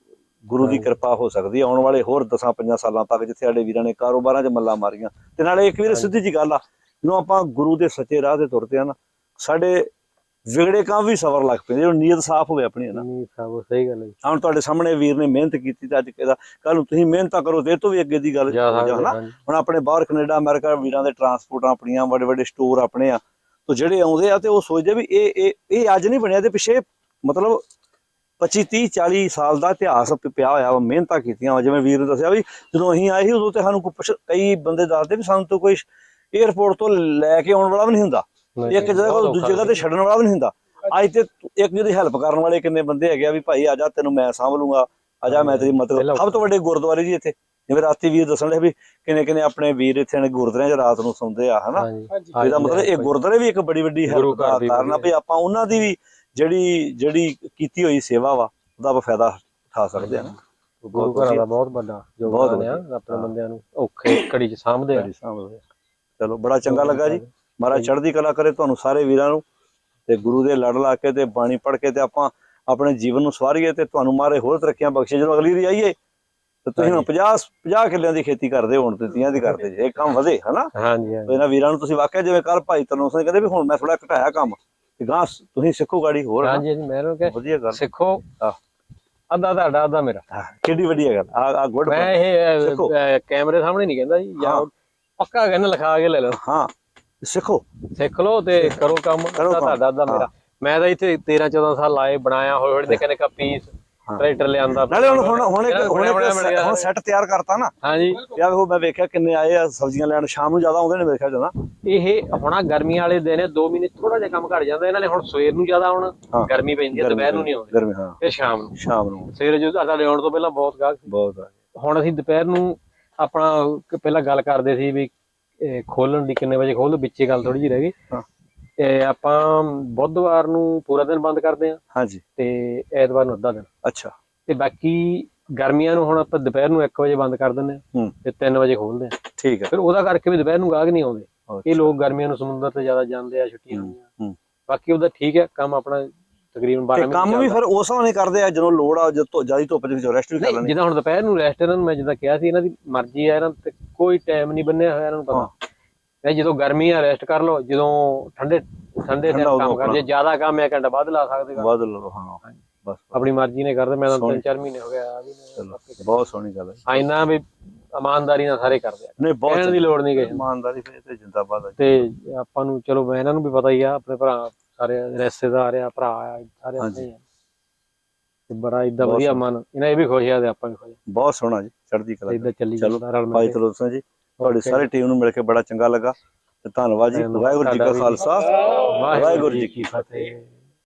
ਗੁਰੂ ਦੀ। ਕਿਰਪਾ ਹੋ ਸਕਦੀ ਹੈ ਆਉਣ ਵਾਲੇ ਹੋਰ 10-5 ਸਾਲਾਂ ਤੱਕ ਜਿੱਥੇ ਸਾਡੇ ਵੀਰਾਂ ਨੇ ਕਾਰੋਬਾਰਾਂ 'ਚ ਮੱਲਾ ਮਾਰੀਆਂ ਤੇ ਨਾਲੇ ਇੱਕ ਵੀਰ। ਸਿੱਧੀ ਜੀ ਗੱਲ ਆ ਜਦੋਂ ਆਪਾਂ ਗੁਰੂ ਦੇ ਸੱਚੇ ਰਾਹ ਤੇ ਤੁਰਦੇ ਆ ਨਾ ਸਾਡੇ ਵਿਗੜੇ ਕੰਮ ਵੀ ਸਵਰ ਲੱਗ ਪੈਂਦੇ ਜਦੋਂ ਨੀਅਤ ਸਾਫ਼ ਹੋਵੇ ਆਪਣੀ ਨਾ ਨਹੀਂ ਸਭ ਸਹੀ ਗੱਲ ਹੈ। ਹੁਣ ਤੁਹਾਡੇ ਸਾਹਮਣੇ ਵੀਰ ਨੇ ਮਿਹਨਤ ਕੀਤੀ ਤੇ ਅੱਜ ਕਿਹਦਾ ਕੱਲ ਨੂੰ ਤੁਸੀਂ ਮਿਹਨਤਾਂ ਕਰੋ ਤੇ ਇਹ ਤੋਂ ਵੀ ਅੱਗੇ ਦੀ ਗੱਲ ਜਾ ਹੋ ਜਾ ਸਕਦੇ ਹਨਾ ਹਾਂਜੀ ਹੁਣ ਆਪਣੇ ਬਾਹਰ ਕੈਨੇਡਾ ਅਮਰੀਕਾ ਵੀਰਾਂ ਦੇ ਟਰਾਂਸਪੋਰਟਾਂ ਆਪਣੀਆਂ ਵੱਡੇ ਵੱਡੇ ਸਟੋਰ ਆਪਣੇ ਆ ਤੋ ਜਿਹੜੇ ਆਉਂਦੇ ਆ ਤੇ ਉਹ ਸੋਚਦੇ ਵੀ ਇਹ ਇਹ ਇਹ ਅੱਜ ਨਹੀਂ ਬਣਿਆ ਤੇ ਪਿਛੇ ਮਤਲਬ 25 30 40 ਸਾਲ ਦਾ ਇਤਿਹਾਸ ਪਿਆ ਹੋਇਆ ਵਾ ਮਿਹਨਤਾਂ ਕੀਤੀਆਂ ਵਾ ਜਿਵੇਂ ਵੀਰ ਨੇ ਦੱਸਿਆ ਵੀ ਜਦੋਂ ਅਸੀਂ ਆਏ ਸੀ ਉਦੋਂ ਤੇ ਸਾਨੂੰ ਕੋਈ ਬੰਦੇ ਦੱਸਦੇ ਵੀ ਸਾਨੂੰ ਤਾਂ ਕੋਈ 에어ਪੋਰਟ ਤੋਂ ਲੈ ਕੇ ਆਉਣ ਵਾਲਾ ਵੀ ਨਹੀਂ ਹੁੰਦਾ। ਇੱਕ ਜਗ੍ਹਾ ਤੋਂ ਦੂਜੀ ਜਗ੍ਹਾ ਤੇ ਛੱਡਣ ਵਾਲਾ ਵੀ ਨਹੀਂ ਹੁੰਦਾ। ਅੱਜ ਤੇ ਇੱਕ ਜਿਹਦੀ ਹੈਲਪ ਕਰਨ ਵਾਲੇ ਕਿੰਨੇ ਬੰਦੇ ਹੈਗੇ ਆ ਵੀ ਭਾਈ ਆ ਜਾ ਤੈਨੂੰ ਮੈਂ ਸਾਂਭ ਲੂੰਗਾ। ਆ ਜਾ ਮੈਂ ਤੇਰੀ ਮਦਦ ਪਹਿਲਾਂ- ਸਭ ਤੋਂ ਵੱਡੇ ਗੁਰਦੁਆਰੇ ਜੀ ਇੱਥੇ। ਜਿਵੇਂ ਰਾਤੀ ਵੀਰ ਦੱਸਣ ਦੇ ਵੀ ਕਿੰਨੇ ਕਿੰਨੇ ਆਪਣੇ ਵੀਰ ਇੱਥੇ ਨੇ ਗੁਰਦੁਆਰਿਆਂ 'ਚ ਰਾਤ ਨੂੰ ਸੌਂਦੇ ਆ ਹਨਾ? ਇਹਦਾ ਮਤਲਬ ਇਹ ਗੁਰਦੁਆਰੇ ਵੀ ਇੱਕ ਬੜੀ ਵੱਡੀ ਹੈਲਪ ਕਾਰਨ ਆ ਵਧੀਆ। ਵੀ ਆਪਾਂ ਉਹਨਾਂ ਦੀ ਵੀ ਜਿਹੜੀ ਜਿਹੜੀ ਕੀਤੀ ਹੋਈ ਸੇਵਾ ਵਾ ਉਹਦਾ ਆਪਾਂ ਫਾਇਦਾ ਉਠਾ ਸਕਦੇ ਆ ਨਾ ਗੁਰੂ ਘਰਾਂ ਦਾ ਬਹੁਤ ਵੱਡਾ ਯੋਗਦਾਨ ਆ ਆਪਣੇ ਬੰਦਿਆਂ ਨੂੰ ਔਖੇ ਘੜੀ ਚ ਸਾਂਭਦੇ ਆ। ਚਲੋ ਬੜਾ ਚੰਗਾ ਲੱਗਾ ਜੀ। ਮਹਾਰਾਜ ਚੜ੍ਹਦੀ ਕਲਾ ਕਰੇ ਤੁਹਾਨੂੰ ਸਾਰੇ ਵੀਰਾਂ ਨੂੰ। ਤੇ ਗੁਰੂ ਦੇ ਲੜ ਲਾ ਕੇ ਤੇ ਬਾਣੀ ਪੜ੍ਹ ਕੇ ਤੇ ਆਪਾਂ ਆਪਣੇ ਜੀਵਨ ਨੂੰ ਸਵਾਰੀਏ ਤੇ ਤੁਹਾਨੂੰ ਮਾਰੇ ਹੋਰ ਤਰੱਕੀਆਂ ਬਖਸ਼ੇ। ਜਦੋਂ ਅਗਲੀ ਵਾਰੀ ਆਈਏ ਤੇ ਤੁਸੀਂ ਹੁਣ 50 50 ਕਿੱਲਿਆਂ ਦੀ ਖੇਤੀ ਕਰਦੇ ਹੋਣ ਤੇ 30 ਦੀ ਕਰਦੇ ਜੇ। ਇਹ ਕੰਮ ਵਧੇ ਹਨਾ? ਹਾਂਜੀ ਇਹਨਾਂ ਵੀਰਾਂ ਨੂੰ ਤੁਸੀਂ ਵਾਕਿਆ ਜਿਵੇਂ ਕੱਲ ਭਾਈ ਤਨੋਂ ਸਿੰਘ ਕਹਿੰਦੇ ਵੀ ਹੁਣ ਮੈਂ ਥੋੜਾ ਘਟਾਇਆ ਕੰਮ। ਗਾਂ ਤੁਸੀਂ ਸਿੱਖੋ ਗਾੜੀ ਹੋਰ। ਹਾਂਜੀ ਹਾਂਜੀ ਮੈਂ ਉਹਨੂੰ ਕਿਹਾ ਵਧੀਆ ਗੱਲ। ਸਿੱਖੋ। ਅੱਧਾ ਤੁਹਾਡਾ ਅੱਧਾ ਮੇਰਾ। ਕਿੱਡੀ ਵਧੀਆ ਗੱਲ? ਆ ਆ ਗੁੱਡ ਮੈਂ ਇਹ ਕੈਮਰੇ ਸਾਹਮਣੇ ਨਹੀਂ ਕਹਿੰਦਾ ਜੀ ਹਾਂ। ਪੱਕਾ ਕਹਿੰਦਾ ਲਿਖਾ ਕੇ ਲੈ ਲਓ। ਹਾਂ ਸਿੱਖੋ। ਸਿੱਖ ਲਓ ਤੇ ਕਰੋ ਕੰਮ। ਤੁਹਾਡਾ ਅੱਧਾ ਮੇਰਾ। ਮੈਂ ਤਾਂ ਇੱਥੇ 13 14 ਸਾਲ ਲਾਏ ਬਣਾਇਆ ਹੌਲੀ ਹੌਲੀ ਨਿੱਕਾ ਨਿੱਕਾ ਪੀਸ। ਟਰੈਕਟਰ ਲਿਆਂਦਾ ਨਾਲੇ ਹੁਣ ਹੁਣ ਹੁਣ ਇੱਕ ਹੁਣ ਇੱਕ। ਹੁਣ ਸੈੱਟ ਤਿਆਰ ਕਰਤਾ ਨਾ। ਹਾਂਜੀ। ਯਾਰ ਉਹ ਮੈਂ ਵੇਖਿਆ ਕਿੰਨੇ ਆਏ ਆ ਸਬਜ਼ੀਆਂ ਲੈਣ ਸ਼ਾਮ ਨੂੰ ਜ਼ਿਆਦਾ ਆਉਂਦੇ ਨੇ ਖਿਆਲ ਜਨਾ ਇਹ ਹੁਣ ਆਹ ਗਰਮੀਆਂ ਵਾਲੇ ਦਿਨ 2 ਮਹੀਨੇ ਥੋੜਾ ਜਿਹਾ ਕੰਮ ਘਟ ਜਾਂਦਾ। ਇਹਨਾਂ ਨੇ ਹੁਣ ਸਵੇਰ ਨੂੰ ਜ਼ਿਆਦਾ ਆਉਣਾ। ਗਰਮੀ ਪੈਂਦੀ ਹੈ ਦੁਪਹਿਰ ਨੂੰ ਨਹੀਂ ਆਉਂਦੇ। ਗਰਮੀ ਹਾਂ। ਫਿਰ ਸ਼ਾਮ ਨੂੰ। ਸ਼ਾਮ ਨੂੰ। ਸਵੇਰੇ ਜਦੋਂ ਸਾਡੇ ਆਉਣ ਤੋਂ ਪਹਿਲਾਂ ਬਹੁਤ ਗਾਹਕ ਸੀ। ਬਹੁਤ ਆ ਹੁਣ ਅਸੀਂ ਦੁਪਹਿਰ ਨੂੰ ਆਪਣਾ ਪਹਿਲਾਂ ਗੱਲ ਕਰਦੇ ਸੀ ਵੀ ਖੋਲਣ ਦੀ ਕਿੰਨੇ ਵਜੇ ਖੋਲ ਵਿੱਚੇ ਗੱਲ ਥੋੜੀ ਜਿਹੀ ਰਹਿ ਗਈ। ਤੇ ਆਪਾਂ ਬੁੱਧਵਾਰ ਨੂੰ ਪੂਰਾ ਦਿਨ ਬੰਦ ਕਰਦੇ ਆ ਹਾਂਜੀ। ਤੇ ਐਤਵਾਰ ਨੂੰ ਅੱਧਾ ਦਿਨ। ਅੱਛਾ। ਤੇ ਬਾਕੀ ਗਰਮੀਆਂ ਨੂੰ ਹੁਣ ਆਪਾਂ ਦੁਪਹਿਰ ਨੂੰ 1 ਵਜੇ ਬੰਦ ਕਰ ਦਿੰਦੇ ਆ ਤੇ 3 ਵਜੇ ਖੋਲਦੇ ਆ ਠੀਕ ਹੈ। ਫਿਰ ਉਹਦਾ ਕਰਕੇ ਵੀ ਦੁਪਹਿਰ ਨੂੰ ਗਾਹਕ ਨਹੀਂ ਆਉਂਦੇ। ਇਹ। ਲੋਕ ਗਰਮੀਆਂ ਨੂੰ ਸਮੁੰਦਰ ਤੇ ਜ਼ਿਆਦਾ ਜਾਂਦੇ ਆ ਛੁੱਟੀਆਂ ਹੁੰਦੀਆਂ। ਬਾਕੀ ਉਹਦਾ ਠੀਕ ਹੈ ਕੰਮ ਆਪਣਾ ਤਕਰੀਬਨ 12 ਤੇ ਮਹੀਨੇ ਕੰਮ ਵੀ। ਫਿਰ ਉਸ ਨਾਲ ਕਰਦੇ ਆ ਜਦੋਂ ਲੋੜ ਆ ਜਦ ਜ਼ਿਆਦਾ ਧੁੱਪ ਦੇ ਵਿੱਚ ਰੈਸਟ ਵੀ ਕਰ ਲੈਣੀ ਜਿੱਦਾਂ ਹੁਣ ਦੁਪਹਿਰ ਨੂੰ ਰੈਸਟੋਰੈਂਟ ਮੈਂ ਜਿੱਦਾਂ ਕਿਹਾ ਸੀ ਇਹਨਾਂ ਦੀ ਮਰਜ਼ੀ ਆ ਇਹਨਾਂ ਤੇ ਕੋਈ ਟਾਈਮ ਨਹੀਂ ਬੰਨਿਆ ਹੋਇਆ ਇਹਨਾਂ ਨੂੰ। ਪਤਾ। ਇਹ ਜਦੋਂ ਗਰਮੀ ਆ ਰੈਸਟ ਕਰ ਲਓ ਜਦੋਂ ਠੰਡੇ ਠੰਡੇ ਉਦੋਂ ਕੰਮ ਕਰ ਜੇ ਜ਼ਿਆਦਾ ਕੰਮ ਹੈ ਘੰਟਾ ਵੱਧ ਲਾ ਸਕਦੇ ਗਾ। ਵੱਧ ਲਓ ਹਾਂ। ਬਸ ਆਪਣੀ ਮਰਜ਼ੀ ਨੇ ਕਰਦੇ ਮੈਂ ਤਾਂ। ਤਿੰਨ ਚਾਰ ਮਹੀਨੇ ਹੋ ਗਏ ਆ ਵੀ ਚਲੋ ਬਹੁਤ ਸੋਹਣੀ ਗੱਲ ਹੈ। ਆ ਇੰਨਾ ਵੀ ਇਮਾਨਦਾਰੀ ਨਾਲ ਸਾਰੇ ਕਰਦੇ ਆ। ਨਹੀਂ ਬਹੁਤ ਕਹਿਣ ਦੀ ਲੋੜ ਨਹੀਂ ਨੂੰ। ਇਮਾਨਦਾਰੀ ਫਿਰ ਤੇ ਜਿੰਦਾਬਾਦ ਹੈ। ਤੇ ਆਪਾਂ ਨੂੰ ਚਲੋ ਮੈਂ ਇਹਨਾਂ ਨੂੰ ਵੀ ਪਤਾ ਹੀ ਆ ਆਪਣੇ ਭਰਾ ਸਾਰੇ ਰਿਸ਼ਤੇਦਾਰ ਆ ਭਰਾ ਆ ਸਾਰੇ। ਆਪਣੇ ਆ। ਤੇ ਬੜਾ ਇਦਾਂ ਵਧੀਆ ਮਨ ਇਹਨਾਂ ਇਹ ਵੀ ਖੁਸ਼ ਆ ਤੇ ਆਪਾਂ ਵੀ ਖੁਸ਼ ਬਹੁਤ ਸੋਹਣਾ ਜੀ ਚੜ੍ਹਦੀ ਕਲਾ ਇਦਾਂ ਚੱਲੀ ਚਲੋ, ਭਾਈ ਸਿੰਘ ਜੀ ਤੁਹਾਡੀ. ਸਾਰੀ ਟੀਮ ਨੂੰ ਮਿਲ ਕੇ ਬੜਾ ਚੰਗਾ ਲੱਗਾ ਤੇ ਧੰਨਵਾਦ ਜੀ ਵਾਹਿਗੁਰੂ ਜੀ ਕਾ। ਖਾਲਸਾ ਵਾਹਿਗੁਰੂ ਜੀ ਕੀ ਫਤਿਹ